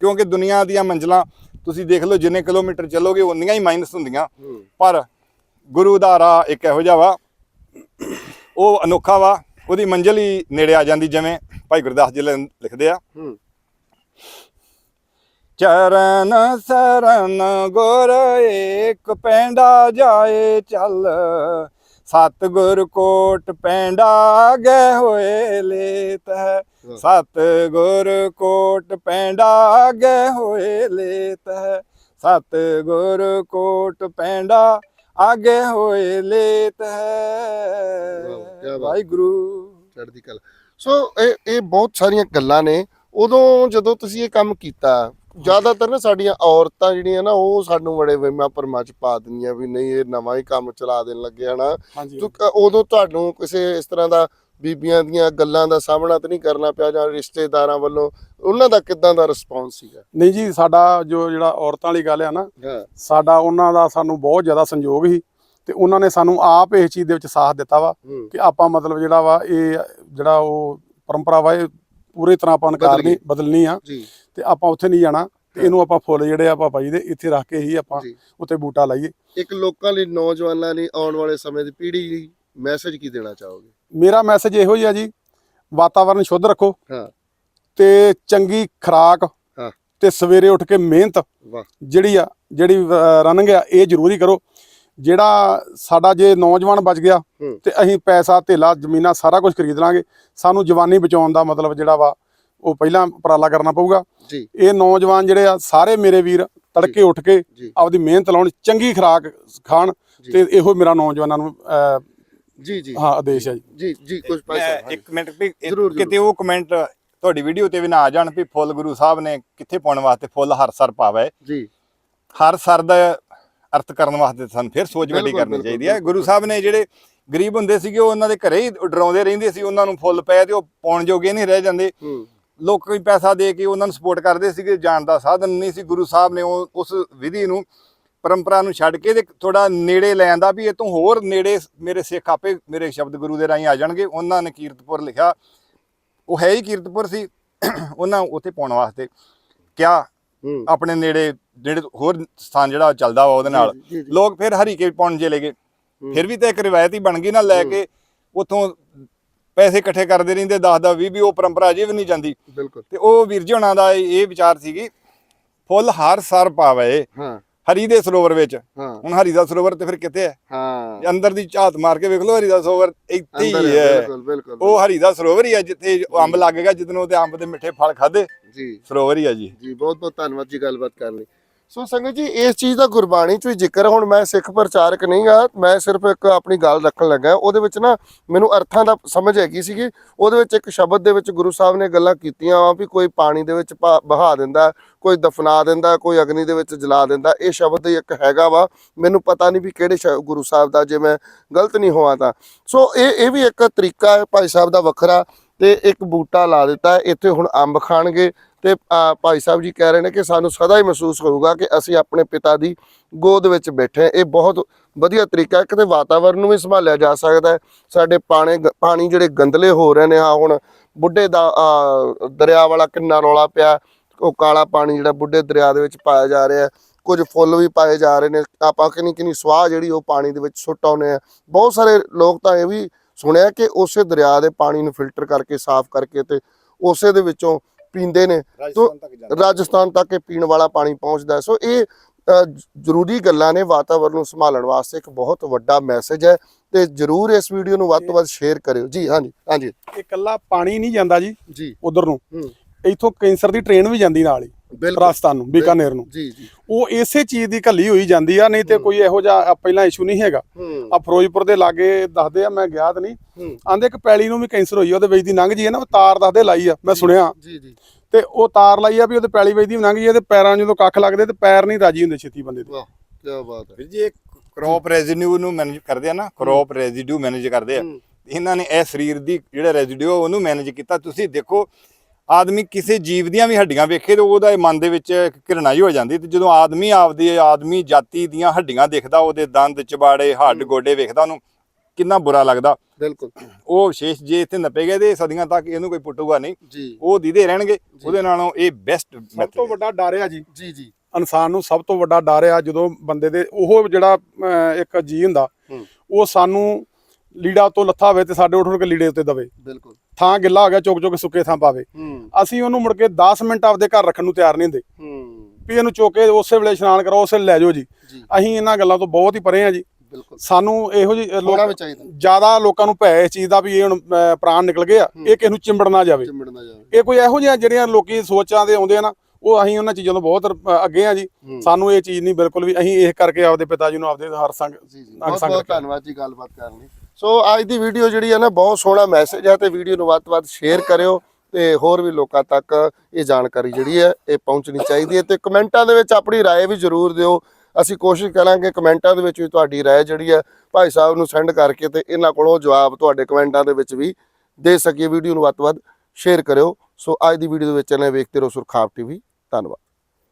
ਕਿਉਂਕਿ ਦੁਨੀਆ ਦੀਆਂ ਮੰਜ਼ਲਾਂ ਤੁਸੀਂ ਦੇਖ ਲਓ ਜਿੰਨੇ ਕਿਲੋਮੀਟਰ ਚੱਲੋਗੇ ਉਨੀਆਂ ਹੀ ਮਾਈਨਸ ਹੁੰਦੀਆਂ। ਪਰ ਗੁਰੂ ਦਾ ਰਾਹ ਇੱਕ ਇਹੋ ਜਿਹਾ ਵਾ ਉਹ ਅਨੋਖਾ ਵਾ ਉਹਦੀ ਮੰਜ਼ਿਲ ਹੀ ਨੇੜੇ ਆ ਜਾਂਦੀ ਜਿਵੇਂ ਭਾਈ ਗੁਰਦਾਸ ਜੀ ਲਿਖਦੇ ਆ। ਚਰਨ ਸਰਨ ਗੁਰ ਏਕ ਪੈਂਡਾ ਜਾਏ ਚੱਲ ਸਤ ਗੁਰ ਕੋਟ ਪੈਂਡਾ ਗਏ ਹੋਏ ਲੇਤ ਹੈ। ਸਤ ਗੁਰ ਕੋਟ ਪੈਂਡਾ ਗਏ ਹੋਏ ਲੇਤ ਹੈ। ਸਤ ਗੁਰ ਕੋਟ ਪੈਂਡਾ ਆਗੇ ਹੋਏ ਲੇਤ ਹੈ। ਵਾਹਿਗੁਰੂ। ਚੜ੍ਹਦੀ ਕਲਾ। ਸੋ ਇਹ ਇਹ ਬਹੁਤ ਸਾਰੀਆਂ ਗੱਲਾਂ ਨੇ। ਉਦੋਂ ਜਦੋਂ ਤੁਸੀਂ ਇਹ ਕੰਮ ਕੀਤਾ ਜ਼ਿਆਦਾਤਰ ਨਾ ਸਾਡੀਆਂ ਔਰਤਾਂ ਜਿਹੜੀਆਂ ਨਾ ਉਹ ਸਾਨੂੰ ਬੜੇ ਵਹਿਮਾਂ ਭਰਮਾਂ ਚ ਪਾ ਦਿੰਦੀਆਂ ਵੀ ਨਹੀਂ ਇਹ ਨਵਾਂ ਹੀ ਕੰਮ ਚਲਾ ਦੇਣ ਲੱਗੇ ਹਨਾ। ਉਦੋਂ ਤੁਹਾਨੂੰ ਕਿਸੇ ਇਸ ਤਰ੍ਹਾਂ ਦਾ ਬੀਬੀਆਂ ਦੀਆਂ ਗੱਲਾਂ ਦਾ ਸਾਹਮਣਾ ਤਾਂ ਨਹੀਂ ਕਰਨਾ ਪਿਆ ਜਾਂ ਰਿਸ਼ਤੇਦਾਰਾਂ ਵੱਲੋਂ ਉਹਨਾਂ ਦਾ ਕਿਦਾਂ ਦਾ ਰਿਸਪੌਂਸ ਸੀਗਾ? ਨਹੀਂ ਜੀ ਸਾਡਾ ਜੋ ਜਿਹੜਾ ਔਰਤਾਂ ਵਾਲੀ ਗੱਲ ਆ ਨਾ ਸਾਡਾ ਉਹਨਾਂ ਦਾ ਸਾਨੂੰ ਬਹੁਤ ਜ਼ਿਆਦਾ ਸੰਯੋਗ ਸੀ ਤੇ ਉਹਨਾਂ ਨੇ ਸਾਨੂੰ ਆਪ ਇਸ ਚੀਜ਼ ਦੇ ਵਿੱਚ ਸਾਥ ਦਿੱਤਾ ਵਾ ਕਿ ਆਪਾਂ ਮਤਲਬ ਜਿਹੜਾ ਵਾ ਇਹ ਜਿਹੜਾ ਉਹ ਪਰੰਪਰਾ ਵਾ ਇਹ ਪੂਰੀ ਤਰ੍ਹਾਂ ਆਪਾਂ ਨਕਾਰਨੀ ਬਦਲਣੀ। ਆ। ਤੇ ਆਪਾਂ ਉੱਥੇ ਨਹੀਂ ਜਾਣਾ ਤੇ ਇਹਨੂੰ ਆਪਾਂ ਫੁੱਲ ਜਿਹੜੇ ਆ ਪਾਪਾ ਜੀ ਦੇ ਇੱਥੇ ਰੱਖ ਕੇ ਹੀ ਆਪਾਂ ਉੱਤੇ ਬੂਟਾ ਲਾਈਏ। ਇੱਕ ਲੋਕਾਂ ਲਈ ਨੌਜਵਾਨਾਂ ਲਈ ਆਉਣ ਵਾਲੇ ਸਮੇਂ ਦੀ ਪੀੜ੍ਹੀ ਲਈ ਮੈਸੇਜ ਕੀ ਦੇਣਾ ਚਾਹੋਗੇ? ਮੇਰਾ ਮੈਸੇਜ ਇਹੋ ਹੀ ਆ ਜੀ ਵਾਤਾਵਰਨ ਸ਼ੁੱਧ ਰੱਖੋ ਹਾਂ। ਤੇ ਚੰਗੀ ਖੁਰਾਕ ਹਾਂ। ਤੇ ਸਵੇਰੇ ਉੱਠ ਕੇ ਮਿਹਨਤ ਵਾਹ। ਜਿਹੜੀ ਆ ਜਿਹੜੀ ਰਨਿੰਗ ਆ ਇਹ ਜ਼ਰੂਰੀ ਕਰੋ। ਜਿਹੜਾ ਸਾਡਾ ਜੇ ਨੌਜਵਾਨ ਬਚ ਗਿਆ। ਤੇ ਅਸੀਂ ਪੈਸਾ ਧੇਲਾ ਜ਼ਮੀਨਾਂ ਸਾਰਾ ਕੁਝ ਖਰੀਦ ਲਾਂਗੇ ਸਾਨੂੰ ਜਵਾਨੀ ਬਚਾਉਣ ਦਾ ਮਤਲਬ ਜਿਹੜਾ ਵਾ ਉਹ ਪਹਿਲਾਂ ਉਪਰਾਲਾ ਕਰਨਾ ਪਊਗਾ। ਇਹ ਨੌਜਵਾਨ ਜਿਹੜੇ ਆ ਸਾਰੇ ਮੇਰੇ ਵੀਰ ਤੜਕੇ ਉੱਠ ਕੇ ਆਪਦੀ ਮਿਹਨਤ ਲਾਉਣ ਚੰਗੀ ਖੁਰਾਕ ਖਾਣ। ਤੇ ਇਹੋ ਮੇਰਾ ਨੌਜਵਾਨਾਂ ਨੂੰ ਜੀ ਜੀ। ਹਾਂ ਆਦੇਸ਼ ਹੈ ਜੀ। ਜੀ ਜੀ ਕੁਝ ਭਾਈ ਮੈਂ ਸਾਹਿਬ ਇੱਕ ਮਿੰਟ ਵੀ ਇਹ- ਜ਼ਰੂਰ, ਕਿਤੇ ਉਹ ਕਮੈਂਟ ਤੁਹਾਡੀ ਵੀਡੀਓ ਤੇ ਵੀ ਨਾ ਆ ਜਾਣ ਵੀ ਫੁੱਲ ਗੁਰੂ ਸਾਹਿਬ ਨੇ ਕਿੱਥੇ ਪਾਉਣ ਵਾਸਤੇ ਫੁੱਲ ਹਰ ਸਰ ਪਾਵੇ। ਜੀ। ਹਰ ਸਰ ਦਾ ਅਰਥ ਕਰਨ ਵਾਸਤੇ ਸਾਨੂੰ ਫਿਰ ਸੋਚ ਵੱਡੀ ਬਿਲਕੁਲ, ਕਰਨੀ ਬਿਲਕੁਲ, ਚਾਹੀਦੀ ਹੈ। ਗੁਰੂ ਸਾਹਿਬ ਨੇ ਜਿਹੜੇ ਗਰੀਬ ਹੁੰਦੇ ਸੀਗੇ ਉਹ ਉਹਨਾਂ ਦੇ ਘਰੇ ਹੀ ਡਰਾਉਂਦੇ ਰਹਿੰਦੇ ਸੀ ਉਹਨਾਂ ਨੂੰ ਫੁੱਲ ਪਏ ਤੇ ਉਹ ਪਾਉਣ ਜੋਗੇ ਨਹੀਂ ਰਹਿ ਜਾਂਦੇ। ਹੂੰ। ਲੋਕ ਕੋਈ ਪੈਸਾ ਦੇ ਕੇ ਉਹਨਾਂ ਨੂੰ ਸਪੋਰਟ ਕਰਦੇ ਸੀਗੇ ਜਾਣ ਦਾ ਸਾਧਨ ਨਹੀਂ ਸੀ। ਗੁਰੂ ਸਾਹਿਬ ਨੇ ਉਹ ਉਸ ਵਿਧੀ ਨੂੰ ਪਰੰਪਰਾ ਨੂੰ ਛੱਡ ਕੇ ਤੇ ਥੋੜਾ ਨੇੜੇ ਲੈ ਆਂਦਾ ਵੀ ਇਹ ਤੋਂ ਹੋਰ ਨੇੜੇ ਮੇਰੇ ਸਿੱਖ ਆਪੇ ਮੇਰੇ ਸ਼ਬਦ ਗੁਰੂ ਦੇ ਰਾਹੀਂ ਆ ਜਾਣਗੇ। ਉਹਨਾਂ ਨੇ ਕੀਰਤਪੁਰ ਲਿਖਿਆ। ਉਹ ਹੈ ਹੀ ਕੀਰਤਪੁਰ ਸੀ। [clears throat] ਉਹਨਾਂ ਉੱਥੇ ਪਾਉਣ ਵਾਸਤੇ ਕਿਆ ਆਪਣੇ ਨੇੜੇ ਜਿਹੜੇ ਹੋਰ ਸਥਾਨ ਜਿਹੜਾ ਚੱਲਦਾ ਵਾ ਉਹਦੇ ਨਾਲ। ਜੀ, ਜੀ, ਜੀ। ਲੋਕ ਫਿਰ ਹਰੀਕੇ ਪਾਉਣ ਚਲੇ ਗਏ। ਫਿਰ ਵੀ ਤਾਂ ਇੱਕ ਰਿਵਾਇਤ ਹੀ ਬਣ ਗਈ ਨਾ ਲੈ ਕੇ। ਉਥੋਂ ਪੈਸੇ ਇਕੱਠੇ ਕਰਦੇ ਰਹਿੰਦੇ 10 ਦਾ 20 ਵੀ ਉਹ ਪਰੰਪਰਾ ਅਜੇ ਵੀ ਨਹੀਂ ਜਾਂਦੀ। ਬਿਲਕੁਲ। ਤੇ ਉਹ ਵੀਰ ਜੀ ਹੁਣਾਂ ਦਾ ਇਹ ਵਿਚਾਰ ਸੀਗੀ ਫੁੱਲ ਹਰ ਸਰ ਪਾਵੇ। ਹਾਂ। ਹਰੀ ਦੇ ਸਰੋਵਰ ਵਿੱਚ। ਹਾਂ। ਹੁਣ ਹਰੀ ਦਾ ਸਰੋਵਰ ਤੇ ਫਿਰ ਕਿੱਥੇ ਹੈ? ਹਾਂ। ਅੰਦਰ ਦੀ ਝਾਤ ਮਾਰ ਕੇ ਵੇਖ ਲਓ ਹਰੀ ਦਾ ਸਰੋਵਰ ਇੱਥੇ ਹੀ ਹੈ, ਹੈ। ਬਿਲਕੁਲ ਬਿਲਕੁਲ ਉਹ ਹਰੀ ਦਾ ਸਰੋਵਰ ਹੀ ਹੈ ਜਿੱਥੇ ਅੰਬ ਲੱਗੇਗਾ ਜਿੱਦਨ ਉਹਦੇ ਅੰਬ ਦੇ ਮਿੱਠੇ ਫਲ ਖਾਦੇ ਜੀ। ਸਰੋਵਰ ਹੀ ਹੈ ਜੀ। ਜੀ ਬਹੁਤ ਬਹੁਤ ਧੰਨਵਾਦ ਜੀ ਗੱਲਬਾਤ ਕਰਨ ਲਈ। ਸੋ ਸੰਗਤ ਜੀ, ਇਸ ਚੀਜ਼ ਦਾ ਗੁਰਬਾਣੀ ਚ ਵੀ ਜ਼ਿਕਰ ਹੁਣ ਮੈਂ ਸਿੱਖ ਪ੍ਰਚਾਰਕ ਨਹੀਂ ਆ ਮੈਂ ਸਿਰਫ ਇੱਕ ਆਪਣੀ ਗੱਲ ਰੱਖਣ ਲੱਗਾ। ਉਹਦੇ ਵਿੱਚ ਨਾ ਮੈਨੂੰ ਅਰਥਾਂ ਦਾ ਸਮਝ ਹੈਗੀ ਸੀਗੀ। ਉਹਦੇ ਵਿੱਚ ਇੱਕ ਸ਼ਬਦ ਦੇ ਵਿੱਚ ਗੁਰੂ ਸਾਹਿਬ ਨੇ ਗੱਲਾਂ ਕੀਤੀਆਂ ਵਾ ਵੀ ਕੋਈ ਪਾਣੀ ਦੇ ਵਿੱਚ ਪਾ- ਬਹਾ ਦਿੰਦਾ, ਕੋਈ ਦਫਨਾ ਦਿੰਦਾ, ਕੋਈ ਅਗਨੀ ਦੇ ਵਿੱਚ ਜਲਾ ਦਿੰਦਾ। ਇਹ ਸ਼ਬਦ ਇੱਕ ਹੈਗਾ ਵਾ। ਮੈਨੂੰ ਪਤਾ ਨਹੀਂ ਵੀ ਕਿਹੜੇ ਸ਼- ਗੁਰੂ ਸਾਹਿਬ ਦਾ ਜੇ ਮੈਂ ਗਲਤ ਨਹੀਂ ਹੋਆ ਤਾਂ। ਸੋ ਇਹ ਇਹ ਵੀ ਇੱਕ ਤਰੀਕਾ ਹੈ ਭਾਈ ਸਾਹਿਬ ਦਾ ਵੱਖਰਾ। ਤੇ ਇੱਕ ਬੂਟਾ ਲਾ ਦਿੱਤਾ। ਇੱਥੇ ਹੁਣ ਅੰਬ ਖਾਣਗੇ। ਤੇ ਭਾਈ ਸਾਹਿਬ ਜੀ ਕਹਿ ਰਹੇ ਨੇ ਕਿ ਸਾਨੂੰ ਸਦਾ ਹੀ ਮਹਿਸੂਸ ਹੋਊਗਾ ਕਿ ਅਸੀਂ ਆਪਣੇ ਪਿਤਾ ਦੀ ਗੋਦ ਵਿੱਚ ਬੈਠੇ ਇਹ ਬਹੁਤ ਵਧੀਆ ਤਰੀਕਾ ਹੈ। ਕਿਤੇ ਵਾਤਾਵਰਨ ਨੂੰ ਵੀ ਸੰਭਾਲਿਆ ਜਾ ਸਕਦਾ ਹੈ। ਸਾਡੇ ਪਾਣੀ ਪਾਣੀ ਜਿਹੜੇ ਗੰਦਲੇ ਹੋ ਰਹੇ ਨੇ ਆ ਹੁਣ ਬੁੱਢੇ ਦਾ ਦਰਿਆ ਵਾਲਾ ਕਿੰਨਾ ਰੌਲਾ ਪਿਆ। ਉਹ ਕਾਲਾ ਪਾਣੀ ਜਿਹੜਾ ਬੁੱਢੇ ਦਰਿਆ ਦੇ ਵਿੱਚ ਪਾਇਆ ਜਾ ਰਿਹਾ ਹੈ। ਕੁਝ ਫੁੱਲ ਵੀ ਪਾਏ ਜਾ ਰਹੇ ਨੇ। ਆਪਾਂ ਕਿੰਨੀ ਕਿੰਨੀ ਸਵਾਹ ਜਿਹੜੀ ਉਹ ਪਾਣੀ ਦੇ ਵਿੱਚ ਸੁੱਟ ਆਉਂਦੇ ਆ ਬਹੁਤ ਸਾਰੇ ਲੋਕ ਤਾਂ ਇਹ ਵੀ ਸੁਣਿਆ ਕਿ ਉਸੇ ਦਰਿਆ ਦੇ ਪਾਣੀ ਨੂੰ ਫਿਲਟਰ ਕਰਕੇ, ਸਾਫ਼ ਕਰਕੇ ਤੇ ਉਸੇ ਦੇ ਵਿੱਚੋਂ ਪੀਂਦੇ ਨੇ। ਰਾਜਸਥਾਨ ਤੱਕ ਜਾਂਦਾ ਰਾਜਸਥਾਨ ਤੱਕ ਇਹ ਪੀਣ ਵਾਲਾ ਪਾਣੀ ਪਹੁੰਚਦਾ ਸੋ ਇਹ ਜ਼ਰੂਰੀ ਗੱਲਾਂ ਨੇ। ਵਾਤਾਵਰਨ ਨੂੰ ਸੰਭਾਲਣ ਵਾਸਤੇ ਇੱਕ ਬਹੁਤ ਵੱਡਾ ਮੈਸੇਜ ਹੈ ਤੇ ਜਰੂਰ ਇਸ ਵੀਡੀਓ ਨੂੰ ਵੱਧ ਤੋਂ ਵੱਧ ਸ਼ੇਅਰ ਕਰਿਓ। ਜੀ ਹਾਂਜੀ ਹਾਂਜੀ। ਇਹ ਇਕੱਲਾ ਪਾਣੀ ਨਹੀਂ ਜਾਂਦਾ ਜੀ ਜੀ। ਉਧਰ ਨੂੰ। ਇੱਥੋਂ ਕੈਂਸਰ ਦੀ ਟ੍ਰੇਨ ਵੀ ਜਾਂਦੀ ਨਾਲ ਹੀ। ਰਾਜਸਥਾਨ ਨੂੰ ਬੀਕਾਨੇਰ ਨੂੰ। ਜੀ ਜੀ। ਉਹ ਇਸੇ ਚੀਜ਼ ਦੀ ਘੱਲੀ ਹੋਈ ਜਾਂਦੀ ਆ ਨਹੀਂ ਤੇ ਕੋਈ ਇਹੋ ਜਿਹਾ ਪਹਿਲਾਂ ਇਸ਼ੂ ਨਹੀਂ ਹੈਗਾ। ਆ ਫਿਰੋਜ਼ਪੁਰ ਦੇ ਲਾਗੇ ਦੱਸਦੇ ਆ ਮੈਂ ਗਿਆ ਤਾਂ ਨਹੀਂ। ਆਂਦੇ ਇੱਕ ਪੈਲੀ ਨੂੰ ਵੀ ਕੈਂਸਰ ਹੋਈ ਉਹਦੇ ਵਿੱਚ ਦੀ ਲੰਘ ਜੀ ਹੈ ਨਾ ਉਹ ਤਾਰ ਦੱਸਦੇ ਲਾਈ ਆ ਮੈਂ ਸੁਣਿਆ। ਜੀ ਜੀ। ਤੇ ਉਹ ਤਾਰ ਲਾਈ ਆ ਵੀ ਉਹਦੇ ਪੈਲੀ ਵਿੱਚ ਦੀ ਲੰਘ ਜੀ ਤੇ ਪੈਰਾਂ ਨੂੰ ਜਦੋਂ ਕੱਖ ਲੱਗਦੇ ਤੇ ਪੈਰ ਨਹੀਂ ਰਾਜੀ ਹੁੰਦੇ ਛੇਤੀ ਬੰਦੇ ਦੇ। ਵਾਹ ਕੀ ਬਾਤ ਹੈ। ਵੀਰ ਜੀ ਇਹ ਕ੍ਰੌਪ ਰੈਜ਼ੀਡਿਊ ਨੂੰ ਮੈਨੇਜ ਕਰਦੇ ਆ ਨਾ ਕ੍ਰੌਪ ਰੈਜ਼ੀਡਿਊ ਮੈਨੇਜ ਕਰਦੇ ਆ। ਇਹਨਾਂ ਨੇ ਇਹ ਸਰੀਰ ਦੀ ਜਿਹੜਾ ਰੈਜ਼ੀਡਿਊ ਉਹਨੂੰ ਮੈਨੇਜ ਕੀਤਾ। ਤੁਸੀਂ ਦੇਖੋ ਆਦਮੀ ਕਿਸੇ ਜੀਵ ਦੀਆਂ ਵੀ ਹੱਡੀਆਂ ਵੇਖੇ ਤੇ ਉਹਦਾ ਮਨ ਦੇ ਵਿੱਚ ਇੱਕ ਘਿਰਣਾ ਹੀ ਹੋ ਜਾਂਦੀ ਤੇ ਜਦੋਂ ਆਦਮੀ ਆਪਦੀ ਆਦਮੀ ਜਾਤੀ ਦੀਆਂ ਹੱਡੀਆਂ ਦੇਖਦਾ ਉਹਦੇ ਦੰਦ ਚਬਾੜੇ ਹੱਡ ਗੋਡੇ ਵੇਖਦਾ ਉਹਨੂੰ ਕਿੰਨਾ ਬੁਰਾ ਲੱਗਦਾ। ਬਿਲਕੁਲ। ਉਹ ਵਿਸ਼ੇਸ਼ ਜੇ ਇੱਥੇ ਨੱਪੇ ਗਏ ਤੇ ਸਦੀਆਂ ਤੱਕ ਇਹਨੂੰ ਕੋਈ ਪੁੱਟੂਗਾ ਨਹੀਂ। ਉਹ ਦੀਦੇ ਰਹਿਣਗੇ। ਉਹਦੇ ਨਾਲੋਂ ਇਹ ਬੈਸਟ ਸਭ ਤੋਂ ਵੱਡਾ ਡਰ ਆ ਜੀ। ਜੀ ਜੀ। ਇਨਸਾਨ ਨੂੰ ਸਭ ਤੋਂ ਵੱਡਾ ਡਰ ਆ ਜਦੋਂ ਬੰਦੇ ਦੇ ਉਹ ਜਿਹੜਾ ਇੱਕ ਜੀ ਹੁੰਦਾ ਉਹ ਸਾਨੂੰ ਲੀੜਾ ਤੋਂ ਲੱਥਾ ਹੋਵੇ ਤੇ ਸਾਡੇ ਉੱਠ ਉੱਠ ਕੇ ਲੀੜੇ ਉੱਤੇ ਦਵੇ। ਬਿਲਕੁਲ। ਥਾਂ ਗਿੱਲਾ ਹੋ ਗਿਆ ਚੁੱਕ ਚੁੱਕ ਸੁੱਕੇ ਥਾਂ ਪਾਵੇ। ਅਸੀਂ ਉਹਨੂੰ ਮੁੜ ਕੇ 10 ਮਿੰਟ ਆਪਦੇ ਘਰ ਰੱਖਣ ਨੂੰ ਤਿਆਰ ਨਹੀਂ ਹੁੰਦੇ। ਵੀ ਇਹਨੂੰ ਚੁੱਕ ਉਸੇ ਵੇਲੇ ਇਸ਼ਨਾਨ ਕਰੋ ਉਸੇ ਲੈ ਜਾਓ ਜੀ। ਜੀ। ਅਸੀਂ ਇਹਨਾਂ ਗੱਲਾਂ ਤੋਂ ਬਹੁਤ ਹੀ ਪਰੇ ਆ ਜੀ। ਸਾਨੂੰ ਇਹੋ ਲੋਕ ਚਾਹੀਦਾ। ਜ਼ਿਆਦਾ ਲੋਕਾਂ ਨੂੰ ਭੈ ਇਸ ਚੀਜ਼ ਦਾ ਵੀ ਇਹ ਹੁਣ ਪ੍ਰਾਣ ਨਿਕਲ ਗਏ ਆ ਇਹ ਕਿਸੇ ਨੂੰ ਚਿੰਬੜ ਨਾ ਜਾਵੇ। ਚਿੰਬੜਨਾ ਜਾਵੇ। ਇਹ ਕੋਈ ਇਹੋ ਜਿਹੀਆਂ ਜਿਹੜੀਆਂ ਲੋਕੀ ਸੋਚਾਂ ਦੇ ਆਉਂਦੇ ਆ ਨਾ ਉਹ ਅਸੀਂ ਉਹਨਾਂ ਚੀਜ਼ਾਂ ਤੋਂ ਬਹੁਤ ਅੱਗੇ ਆ ਜੀ। ਸਾਨੂੰ ਇਹ ਚੀਜ਼ ਨਹੀਂ ਬਿਲਕੁਲ ਵੀ ਅਸੀਂ ਇਹ ਕਰਕੇ ਆਪਦੇ ਪਿਤਾ ਜੀ ਨੂੰ ਆਪਦੇ ਹਰ ਸੰਗ ਜੀ ਜੀ। ਬਹੁਤ ਬਹੁਤ। ਧੰਨਵਾਦ ਜੀ ਗੱਲਬਾਤ ਕਰਨ ਲਈ। ਸੋ ਅੱਜ ਦੀ ਵੀਡੀਓ ਜਿਹੜੀ ਹੈ ਨਾ ਬਹੁਤ ਸੋਹਣਾ ਮੈਸੇਜ ਹੈ ਤੇ ਵੀਡੀਓ ਨੂੰ ਵੱਧ ਤੋਂ ਵੱਧ ਸ਼ੇਅਰ ਕਰਿਓ ਤੇ ਹੋਰ ਵੀ ਲੋਕਾਂ ਤੱਕ ਇਹ ਜਾਣਕਾਰੀ ਜਿਹੜੀ ਹੈ ਇਹ ਪਹੁੰਚਣੀ ਚਾਹੀਦੀ ਹੈ ਤੇ ਕਮੈਂਟਾਂ ਦੇ ਵਿੱਚ ਆਪਣੀ رائے ਵੀ ਜ਼ਰੂਰ ਦਿਓ ਅਸੀਂ ਕੋਸ਼ਿਸ਼ ਕਰਾਂਗੇ ਕਮੈਂਟਾਂ ਦੇ ਵਿੱਚ ਵੀ ਤੁਹਾਡੀ رائے ਜਿਹੜੀ ਹੈ ਭਾਈ ਸਾਹਿਬ ਨੂੰ ਸੈਂਡ ਕਰਕੇ ਤੇ ਇਹਨਾਂ ਕੋਲੋਂ ਜਵਾਬ ਤੁਹਾਡੇ ਕਮੈਂਟਾਂ ਦੇ ਵਿੱਚ ਵੀ ਦੇ ਸਕੀਏ ਵੀਡੀਓ ਨੂੰ ਵੱਧ ਤੋਂ ਵੱਧ ਸ਼ੇਅਰ ਕਰਿਓ ਸੋ ਅੱਜ ਦੀ ਵੀਡੀਓ ਦੇ ਵਿੱਚ ਨੇ ਵੇਖਦੇ ਰਹੋ ਸੁਰਖਾਬ ਟੀਵੀ ਧੰਨਵਾਦ